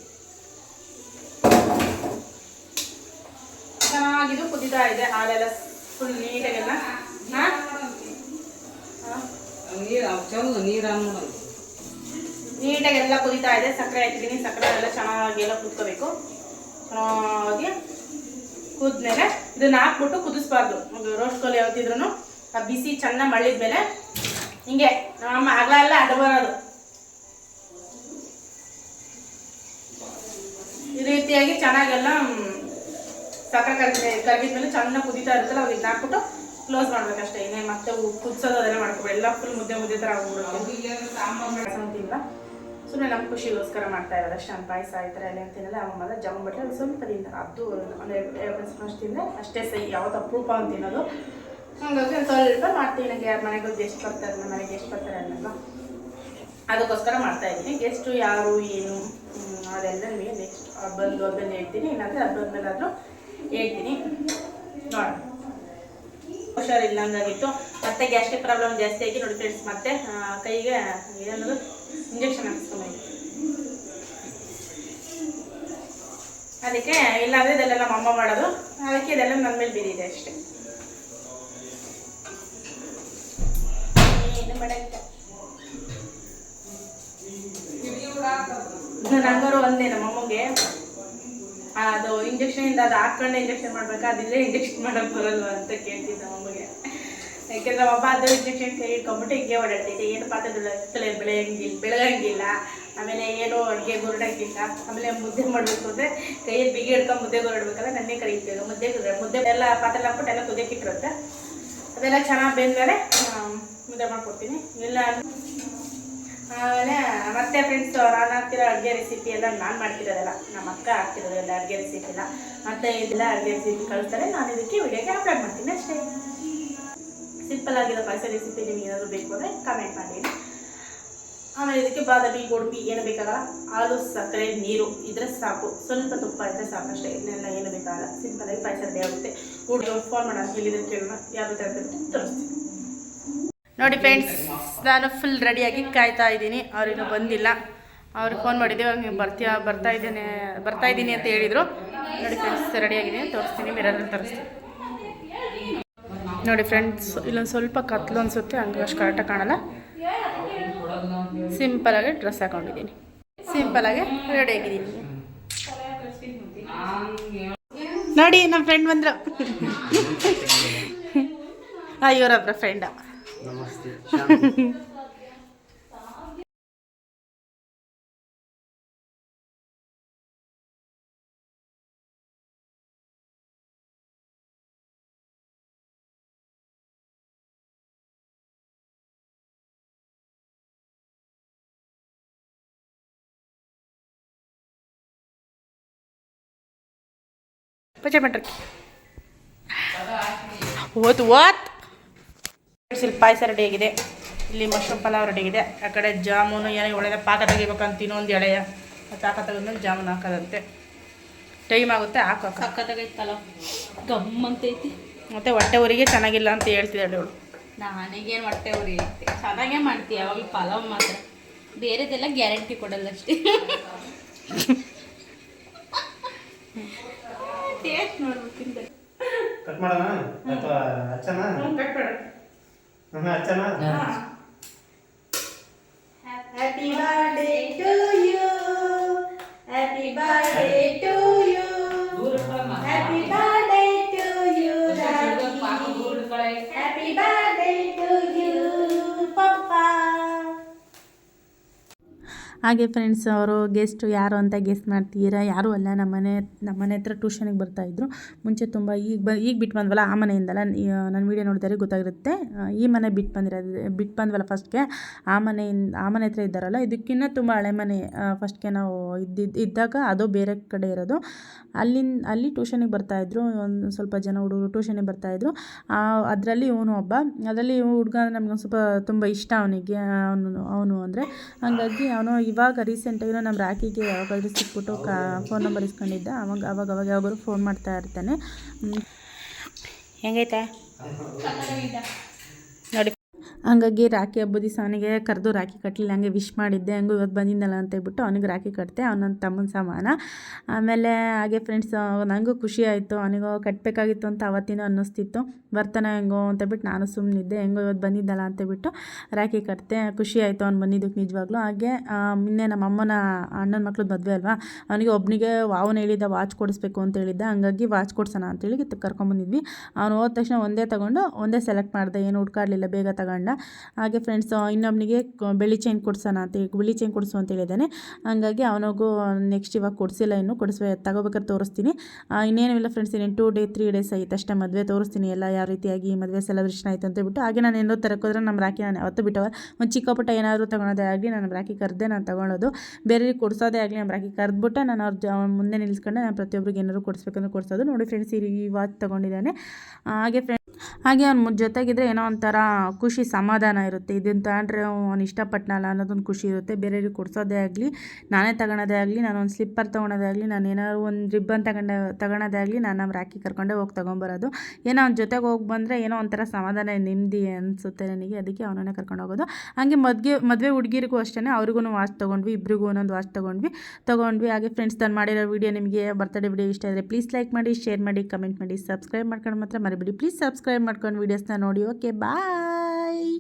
ಚೆನ್ನಾಗಿದು ಕುದಿತಾ ಇದೆ ಹಾಲೆಲ್ಲ ಫುಲ್ ನೀಟಾಗೆಲ್ಲ ನೀರು ಚಂದ ನೀರು ಅನ್ನೋದು. ನೀಟಾಗಿ ಎಲ್ಲ ಕುದೀತಾ ಇದೆ. ಸಕ್ಕರೆ ಹಾಕಿದ್ದೀನಿ. ಸಕ್ಕರೆ ಎಲ್ಲ ಚೆನ್ನಾಗಿ ಎಲ್ಲ ಕುದ್ಕೋಬೇಕು. ಚೆನ್ನಾಗಿ ಕುದ್ಮೇಲೆ ಇದನ್ನ ಹಾಕ್ಬಿಟ್ಟು ಕುದಿಸ್ಬಾರ್ದು. ಒಂದು ರೋಸ್ಟ್ ಕೋಲಿ ಯಾವತ್ತಿದ್ರು ಆ ಬಿಸಿ ಚೆನ್ನಾಗಿ ಮಳ್ಳಿದ್ಮೇಲೆ ಹಿಂಗೆ ನಮ್ಮ ಅಗಲ ಎಲ್ಲ ಅಡ್ಡ ಬರೋದು ಈ ರೀತಿಯಾಗಿ ಚೆನ್ನಾಗೆಲ್ಲ ಸಕ್ಕರೆ ಕರ್ಗಿ ಕರಗಿದ್ಮೇಲೆ ಚೆನ್ನಾಗಿ ಕುದೀತಾ ಇರುತ್ತಲ್ಲ ಅವಾಗ ಇದನ್ನ ಹಾಕ್ಬಿಟ್ಟು ಕ್ಲೋಸ್ ಮಾಡ್ಬೇಕಷ್ಟೇ. ಇನ್ನೇ ಮತ್ತೆ ಕುದಿಸೋದು ಅದೆಲ್ಲ ಮಾಡ್ಕೋಬೇಕು ಎಲ್ಲ ಫುಲ್ ಮುದ್ದೆ ಮುದ್ದೆ ಥರ ಆಗ್ಬಿಡುತ್ತೆ. ಅಂತಿಲ್ಲ ಸುಮ್ಮನೆ ನಮ್ಮ ಖುಷಿಗೋಸ್ಕರ ಮಾಡ್ತಾ ಇರೋದು. ಅಷ್ಟೇ, ನಮ್ಮ ಪಾಯಸ ಈ ಥರ ಎಲ್ಲ ತಿನ್ನಲ್ಲ ಮದ ಜಾಮೂನ್ ಬಟ್ಟೆ ಅದು ಸ್ವಲ್ಪ ತಿಂದ. ಅದು ಒಂದು ಎರಡು ಅಷ್ಟು ತಿಂದರೆ ಅಷ್ಟೇ ಸೈ ಯಾವತ್ತು ಅಪ್ರೂಪ ಅಂತ ತಿನ್ನೋದು. ಹಾಗಾಗಿ ಒಂದು ಸ್ವಲ್ಪ ಮಾಡ್ತೀನಿ. ನನಗೆ ಯಾರು ಮನೆಗೆ ಗೆಸ್ಟ್ ಬರ್ತಾರೆ, ನಮ್ಮ ಮನೆಗೆ ಗೆಸ್ಟ್ ಬರ್ತಾರೆ ಅನ್ನಲ್ಲ ಅದಕ್ಕೋಸ್ಕರ ಮಾಡ್ತಾ ಇದ್ದೀನಿ. ಗೆಸ್ಟು ಯಾರು, ಏನು ಅದೆಲ್ಲ ನಿಮಗೆ ನೆಕ್ಸ್ಟ್ ಬಂದು ಅದನ್ನು ಹೇಳ್ತೀನಿ. ಇಲ್ಲಾಂದರೆ ಅದು ಬಂದಮೇಲಾದರೂ ಹೇಳ್ತೀನಿ. ನೋಡೋಣ. ಹುಷಾರಿಲ್ಲ ಹಂಗಾಗಿತ್ತು. ಮತ್ತೆ ಗ್ಯಾಸ್ಟ್ರಿಕ್ ಪ್ರಾಬ್ಲಮ್ ಜಾಸ್ತಿ ಆಗಿ ನೋಡಿ ಫ್ರೆಂಡ್ಸ್ ಮತ್ತೆ ಕೈಗೆ ಏನನ್ನೋದು ಇಂಜೆಕ್ಷನ್ ಅದಕ್ಕೆ ಇಲ್ಲಾಂದ್ರೆ ಇದೆಲ್ಲ ನಮ್ಮ ಅಮ್ಮ ಮಾಡೋದು. ಅದಕ್ಕೆ ಇದೆಲ್ಲ ನನ್ನ ಮೇಲೆ ಬಿದ್ದಿದೆ ಅಷ್ಟೇ. ನಂಗರು ಒಂದೇ ನಮ್ಮ ಅಮ್ಮಗೆ. ಅದು ಇಂಜೆಕ್ಷನ್ ಇಂದ ಅದು ಹಾಕೊಂಡು ಇಂಜೆಕ್ಷನ್ ಮಾಡ್ಬೇಕಾ? ಅದಿಲ್ಲೇ ಇಂಜೆಕ್ಷನ್ ಮಾಡಕ್ ಬರಲ್ವ ಅಂತ ಕೇಳ್ತಿದ್ದ ನಮಗೆ ಯಾಕೆಂದ್ರೆ ನಮ್ಮ ಅಪ್ಪ ಅದು ಇಂಜೆಕ್ಷನ್ ಕೈ ಇಟ್ಕೊಂಡ್ಬಿಟ್ಟು ಹಿಂಗೆ ಓಡಾಡ್ತೈತೆ ಏನು ಪಾತ್ರೆ ಬೆಳೆ ಬೆಳೆಯಂಗಿಲ್ಲ ಬೆಳಗಂಗಿಲ್ಲ. ಆಮೇಲೆ ಏನು ಅಡುಗೆ ಗುರುಡಕ್ಕಿಲ್ಲ ಆಮೇಲೆ ಮುದ್ದೆ ಮಾಡಬೇಕು ಅಂದರೆ ಕೈಯಲ್ಲಿ ಬಿಗಿ ಹಿಡ್ಕೊಂಡು ಮುದ್ದೆ ಗುರುಡ್ಬೇಕಲ್ಲ ನನ್ನೇ ಕರೀತೀವಿ ಮುದ್ದೆ ಮುದ್ದೆ ಎಲ್ಲ ಪಾತ್ರೆ ಹಾಕ್ಬಿಟ್ಟು ಎಲ್ಲ ಕುದಿಯಕ್ಕೆ ಇಟ್ಟಿರುತ್ತೆ. ಅದೆಲ್ಲ ಚೆನ್ನಾಗಿ ಬೆಂದ್ಮೇಲೆ ಮುದ್ದೆ ಮಾಡ್ಕೊಡ್ತೀನಿ. ಇಲ್ಲ ಆಮೇಲೆ ಮತ್ತೆ ಫ್ರೆಂಡ್ಸ್ ನಾನು ಹಾಕ್ತಿರೋ ಅಡುಗೆ ರೆಸಿಪಿ ಎಲ್ಲ ನಾನು ಮಾಡ್ತಿರೋದಲ್ಲ. ನಮ್ಮ ಅಕ್ಕ ಹಾಕ್ತಿರೋದೆಲ್ಲ ಅಡುಗೆ ರೆಸಿಪಿ ಎಲ್ಲ. ಮತ್ತೆ ಇದೆಲ್ಲ ಅಡುಗೆ ರೆಸಿಪಿ ಕಳಿಸ್ತಾರೆ. ನಾನು ಇದಕ್ಕೆ ವಿಡಿಯೋಗೆ ಅಪ್ಲೋಡ್ ಮಾಡ್ತೀನಿ ಅಷ್ಟೇ. ಸಿಂಪಲ್ ಆಗಿರೋ ಪಾಯಸ ರೆಸಿಪಿ ನಿಮ್ಗೆ ಏನಾದರೂ ಬೇಕು ಅಂದರೆ ಕಮೆಂಟ್ ಮಾಡಿ. ಆಮೇಲೆ ಇದಕ್ಕೆ ಬಾದಾಮಿ, ಗೋಡಂಬಿ ಏನು ಬೇಕಾಗಲ್ಲ? ಹಾಲು, ಸಕ್ಕರೆ, ನೀರು ಇದ್ರೆ ಸಾಕು. ಸ್ವಲ್ಪ ತುಪ್ಪ ಇದ್ರೆ ಸಾಕು ಅಷ್ಟೇ ಇದನ್ನೆಲ್ಲ ಏನು ಬೇಕಾಗಲ್ಲ. ಸಿಂಪಲ್ ಆಗಿ ಪಾಯಸ ರೆಡಿ ಆಗುತ್ತೆ. ಊಟ ಫೋನ್ ಮಾಡೋಣ. ಹೇಳಿದ್ರೆ ಕೇಳೋಣ. ಯಾವ ಥರ ತೋರಿಸ್ತೀನಿ. ನೋಡಿ ಫ್ರೆಂಡ್ಸ್ ನಾನು ಫುಲ್ ರೆಡಿಯಾಗಿ ಕಾಯ್ತಾ ಇದ್ದೀನಿ. ಅವ್ರಿನ್ನೂ ಬಂದಿಲ್ಲ. ಅವ್ರಿಗೆ ಫೋನ್ ಮಾಡಿದ್ದೆ ಅವ್ರಿಗೆ ಬರ್ತೀಯ, ಬರ್ತಾ ಇದ್ದೀನಿ ಬರ್ತಾ ಇದ್ದೀನಿ ಅಂತ ಹೇಳಿದರು. ನೋಡಿ ಫ್ರೆಂಡ್ಸ್ ರೆಡಿಯಾಗಿದ್ದೀನಿ ತೋರಿಸ್ತೀನಿ. ಮಿರರಲ್ಲಿ ತರಿಸ್ತೀನಿ. ನೋಡಿ ಫ್ರೆಂಡ್ಸ್ ಇಲ್ಲೊಂದು ಸ್ವಲ್ಪ ಕತ್ಲು ಅನಿಸುತ್ತೆ. ಹಂಗೆ ಅಷ್ಟು ಕರೆಕ್ಟಾಗಿ ಕಾಣಲ್ಲ. ಸಿಂಪಲಾಗಿ ಡ್ರೆಸ್ ಹಾಕೊಂಡಿದ್ದೀನಿ. ಸಿಂಪಲಾಗಿ ರೆಡಿ ಆಗಿದ್ದೀನಿ. ನೋಡಿ ನಮ್ಮ ಫ್ರೆಂಡ್ ಬಂದರು. ಇವರೊಬ್ಬರ ಫ್ರೆಂಡ ಪಚೆ ಪಂಟ್ರಕ್ಕೆ ಓತ್ ಓತ್ ಇಲ್ಲಿ ಪಾಯಸ ರೆಡಿ ಆಗಿದೆ. ಇಲ್ಲಿ ಮಶ್ರೂಮ್ ಪಲಾವ್ ರೆಡಿ ಆಗಿದೆ. ಆ ಕಡೆ ಜಾಮೂನು ಏನೋ ಒಳ್ಳೆಯ ಪಾಕ ತೆಗಿಬೇಕಂತ ಇನ್ನೊಂದು ಎಳೆಯ. ಪಾಕ ತೆಗೆದ್ಮೇಲೆ ಜಾಮೂನು ಹಾಕೋದಂತೆ. ಟೈಮ್ ಆಗುತ್ತೆ ಹಾಕು ಹಾಕು. ಸಕ್ಕತ್ತಾಗೈತಲ್ಲ ಗಮ್ಮಂತೈತಿ ಮತ್ತು ಹೊಟ್ಟೆ ಊರಿಗೆ ಚೆನ್ನಾಗಿಲ್ಲ ಅಂತ ಹೇಳ್ತಿದ್ದಾಳೆ ಅವಳು ನನಗೇನು ಹೊಟ್ಟೆ ಉರಿಯುತ್ತೆ ಚೆನ್ನಾಗೇ ಮಾಡ್ತೀವಿ ಯಾವಾಗಲೂ ಪಲಾವ್ ಮಾತ್ರ. ಬೇರೆದೆಲ್ಲ ಗ್ಯಾರಂಟಿ ಕೊಡಲ್ಲ ಅಷ್ಟೇ ಟೇಸ್ಟ್ ಕಟ್ ಮಾಡೋಣ? ಅಥವಾ ಹಚ್ಚನ? ಹ್ಞೂ ಹಚ್ಚನ? Happy birthday to you happy birthday to ಹಾಗೆ ಫ್ರೆಂಡ್ಸ್ ಅವರು ಗೆಸ್ಟ್ ಯಾರು ಅಂತ ಗೆಸ್ಟ್ ಮಾಡ್ತೀರಾ? ಯಾರೂ ಅಲ್ಲ ನಮ್ಮನೆ ನಮ್ಮನೆ ಹತ್ರ ಟ್ಯೂಷನಿಗೆ ಬರ್ತಾಯಿದ್ರು ಮುಂಚೆ ತುಂಬ ಈಗ ಬ, ಈಗ ಬಿಟ್ಟು ಬಂದ್ವಲ್ಲ, ಆ ಮನೆಯಿಂದಲ್ಲ ನನ್ನ ವೀಡಿಯೋ ನೋಡಿದರೆ ಗೊತ್ತಾಗಿರುತ್ತೆ. ಈ ಮನೆ ಬಿಟ್ಟು ಬಂದಿರೋದು ಬಿಟ್ಟು ಬಂದ್ವಲ್ಲ ಫಸ್ಟ್ಗೆ ಆ ಮನೆಯಿಂದ, ಆ ಮನೆ ಹತ್ರ ಇದ್ದಾರಲ್ಲ ಇದಕ್ಕಿಂತ ತುಂಬ ಹಳೆ ಮನೆ ಫಸ್ಟ್ಗೆ ನಾವು ಇದ್ದಿದ್ದು ಇದ್ದಾಗ ಅದು ಬೇರೆ ಕಡೆ ಇರೋದು. ಅಲ್ಲಿಂದ ಅಲ್ಲಿ ಟ್ಯೂಷನಿಗೆ ಬರ್ತಾಯಿದ್ರು ಒಂದು ಸ್ವಲ್ಪ ಜನ ಹುಡುಗರು ಟ್ಯೂಷನಿಗೆ ಬರ್ತಾಯಿದ್ರು ಅದರಲ್ಲಿ ಇವನು ಒಬ್ಬ, ಅದರಲ್ಲಿ ಹುಡುಗ ನಮ್ಗೆ ಸ್ವಲ್ಪ ತುಂಬ ಇಷ್ಟ ಅವನಿಗೆ ಅವನು ಅವನು ಅಂದರೆ, ಹಾಗಾಗಿ ಅವನು ಇವಾಗ ರೀಸೆಂಟಾಗಿ ನಮ್ಮ ರಾಖಿಗೆ ಯಾವಾಗಾದ್ರೂ ಸಿಕ್ಬಿಟ್ಟು ಕಾ ಫೋನ್ ನಂಬರ್ ಇಸ್ಕೊಂಡಿದ್ದೆ. ಅವಾಗ ಅವಾಗ ಅವಾಗ ಯಾವಾಗಾದ್ರೂ ಫೋನ್ ಮಾಡ್ತಾ ಇರ್ತಾನೆ. ಹೆಂಗೈತೆ? ಹಂಗಾಗಿ ರಾಖಿ ಹಬ್ಬದ ದಿವಸ ಅವನಿಗೆ ಕರೆದು ರಾಖಿ ಕಟ್ಟಲಿಲ್ಲ ಹಂಗೆ ವಿಶ್ ಮಾಡಿದ್ದೆ. ಹಂಗೂ ಇವತ್ತು ಬಂದಿದ್ದಲ್ಲ ಅಂತ ಹೇಳ್ಬಿಟ್ಟು ಅವನಿಗೆ ರಾಖಿ ಕಟ್ಟಿದೆ ಅವನೊಂದು ತಮ್ಮನ ಸಮಾನ. ಆಮೇಲೆ ಹಾಗೆ ಫ್ರೆಂಡ್ಸ್ ನನಗೂ ಖುಷಿ ಆಯಿತು. ಅವನಿಗೂ ಕಟ್ಟಬೇಕಾಗಿತ್ತು ಅಂತ ಅವತ್ತಿನ ಅನ್ನಿಸ್ತಿತ್ತು. ಬರ್ತಾನೆ ಹೆಂಗೋ ಅಂತ ಬಿಟ್ಟು ನಾನು ಸುಮ್ಮನಿದ್ದೆ ಹೆಂಗೋ ಇವತ್ತು ಬಂದಿದ್ದಲ್ಲ ಅಂತ ಹೇಳ್ಬಿಟ್ಟು ರಾಖಿ ಕಟ್ಟಿದೆ ಖುಷಿ ಆಯಿತು ಅವ್ನು ಬಂದಿದ್ದಕ್ಕೆ ನಿಜವಾಗ್ಲೂ. ಹಾಗೆ ಮುಂದೆ ನಮ್ಮ ಅಮ್ಮನ ಅಣ್ಣನ ಮಕ್ಳದ್ದು ಮದುವೆ ಅಲ್ವಾ? ಅವನಿಗೆ ಒಬ್ಬನಿಗೆ ಅವನು ಹೇಳಿದ್ದ ವಾಚ್ ಕೊಡಿಸ್ಬೇಕು ಅಂತ ಹೇಳಿದ್ದೆ. ಹಂಗಾಗಿ ವಾಚ್ ಕೊಡ್ಸೋಣ ಅಂತೇಳಿ ಕರ್ಕೊಂಡ್ಬಂದಿದ್ವಿ ಅವನು ಹೋದ ತಕ್ಷಣ ಒಂದೇ ತಗೊಂಡು ಒಂದೇ ಸೆಲೆಕ್ಟ್ ಮಾಡಿದೆ. ಏನು ಹುಡ್ಕಾಡಲಿಲ್ಲ. ಬೇಗ ತಗೊಂಡ. ಹಾಗೆ ಫ್ರೆಂಡ್ಸ್ ಇನ್ನೊಬ್ಬನಿಗೆ ಬೆಳ್ಳಿ ಚೈನ್ ಕೊಡ್ಸೋಣ ಅಂತ ಬಿಳಿ ಬೆಳ್ಳಿ ಚೈನ್ ಕೊಡಿಸು ಅಂತ ಹೇಳಿದ್ದಾನೆ. ಹಂಗಾಗಿ ಅವನಿಗೂ ನೆಕ್ಸ್ಟ್ ಇವಾಗ ಕೊಡಿಸಿಲ್ಲ ಇನ್ನು ಕೊಡಿಸ್ಬೇ ತಗೋಬೇಕಾದ್ರೆ ತೋರಿಸ್ತೀನಿ. ಇನ್ನೇನಿಲ್ಲ ಫ್ರೆಂಡ್ಸ್ ಇನ್ನೇನು ಟೂ ಡೇ ತ್ರೀ ಡೇಸ್ ಆಯಿತು, ಅಷ್ಟೇ ಮದುವೆ ತೋರಿಸ್ತೀನಿ. ಎಲ್ಲ ಯಾವ ರೀತಿಯಾಗಿ ಮದುವೆ ಸೆಲೆಬ್ರೇಷನ್ ಆಯಿತು ಅಂತ ಹೇಳ್ಬಿಟ್ಟು, ಹಾಗೆ ನಾನು ಏನೋ ತರಕೋದ್ರೆ ನಮ್ಮ ರಾಖಿ ನಾನು ಅವತ್ತು ಬಿಟ್ಟವ ಒಂದು ಚಿಕ್ಕ ಪುಟ್ಟ ಏನಾದರೂ ತೊಗೊಳೋದೇ ಆಗಲಿ, ನಾನು ರಾಖಿ ಕರೆದೇ ನಾನು ತೊಗೊಳೋದು ಬೇರೆ ಕೊಡಿಸೋದೇ ಆಗಲಿ ನಮ್ಮ ರಾಖಿ ಕರೆದ್ಬಿಟ್ಟು, ನಾನು ಅವ್ರ ಮುಂದೆ ನಿಲ್ಸ್ಕೊಂಡೆ, ನಾನು ಪ್ರತಿಯೊಬ್ಬರಿಗೆ ಏನಾದರೂ ಕೊಡಿಸ್ಬೇಕಂದ್ರೆ ಕೊಡಿಸೋದು. ನೋಡಿ ಫ್ರೆಂಡ್ಸ್ ಈ ವಾಚ್ ತೊಗೊಂಡಿದ್ದಾನೆ. ಹಾಗೆ ಫ್ರೆಂಡ್ ಹಾಗೆ ಅವ್ನ ಜೊತೆಗಿದ್ರೆ ಏನೋ ಒಂಥರ ಖುಷಿ ಸಮಾಧಾನ ಇರುತ್ತೆ. ಇದನ್ನು ತಗೊಂಡ್ರೆ ಅವ್ನು ಇಷ್ಟಪಟ್ಟನಲ್ಲ ಅನ್ನೋದೊಂದು ಖುಷಿ ಇರುತ್ತೆ. ಬೇರೆಯವ್ರಿಗೆ ಕೊಡ್ಸೋದೇ ಆಗಲಿ, ನಾನೇ ತಗೊಳೋದೇ ಆಗಲಿ, ನಾನು ಒಂದು ಸ್ಲಿಪ್ಪರ್ ತೊಗೊಳೋದೇ ಆಗಲಿ, ನಾನು ಏನಾದ್ರು ಒಂದು ರಿಬ್ಬನ್ ತಗೊಂಡ, ತಗೊಳೋದೇ ಆಗಲಿ, ನಾನು ನಮ್ಮ ರಾಕಿ ಕರ್ಕೊಂಡೆ ಹೋಗಿ ತೊಗೊಂಬರೋದು. ಏನೋ ಅವ್ನ ಜೊತೆಗೆ ಹೋಗಿ ಬಂದರೆ ಏನೋ ಒಂಥರ ಸಮಾಧಾನ, ನೆಮ್ಮದಿ ಅನಿಸುತ್ತೆ ನನಗೆ. ಅದಕ್ಕೆ ಅವನನ್ನೇ ಕರ್ಕೊಂಡು ಹೋಗೋದು. ಹಾಗೆ ಮದುವೆ ಮದುವೆ ಹುಡುಗಿರಿಗೂ ಅಷ್ಟೇ ಅವ್ರಿಗೂ ವಾಚ್ ತೊಗೊಂಡ್ವಿ ಇಬ್ಬರಿಗೂ ಒಂದೊಂದು ವಾಚ್ ತೊಗೊಂಡ್ವಿ ತೊಗೊಂಡ್ವಿ. ಹಾಗೆ ಫ್ರೆಂಡ್ಸ್ ನಾನು ಮಾಡಿರೋ ವಿಡಿಯೋ ನಿಮಗೆ ಬರ್ತಡೇ ವಿಡಿಯೋ ಇಷ್ಟ ಆದರೆ ಪ್ಲೀಸ್ ಲೈಕ್ ಮಾಡಿ ಶೇರ್ ಮಾಡಿ ಕಮೆಂಟ್ ಮಾಡಿ ಸಬ್ಸ್ಕ್ರೈಬ್ ಮಾಡ್ಕೊಂಡು ಮಾತ್ರ ಮರಿಬೇಡಿ. ಪ್ಲೀಸ್ ಸಬ್ಸ್ಕ್ರೈಬ್ ಮಾಡ್ಕೊಂಡು ವೀಡಿಯೋಸ್ನ ನೋಡಿ. Okay bye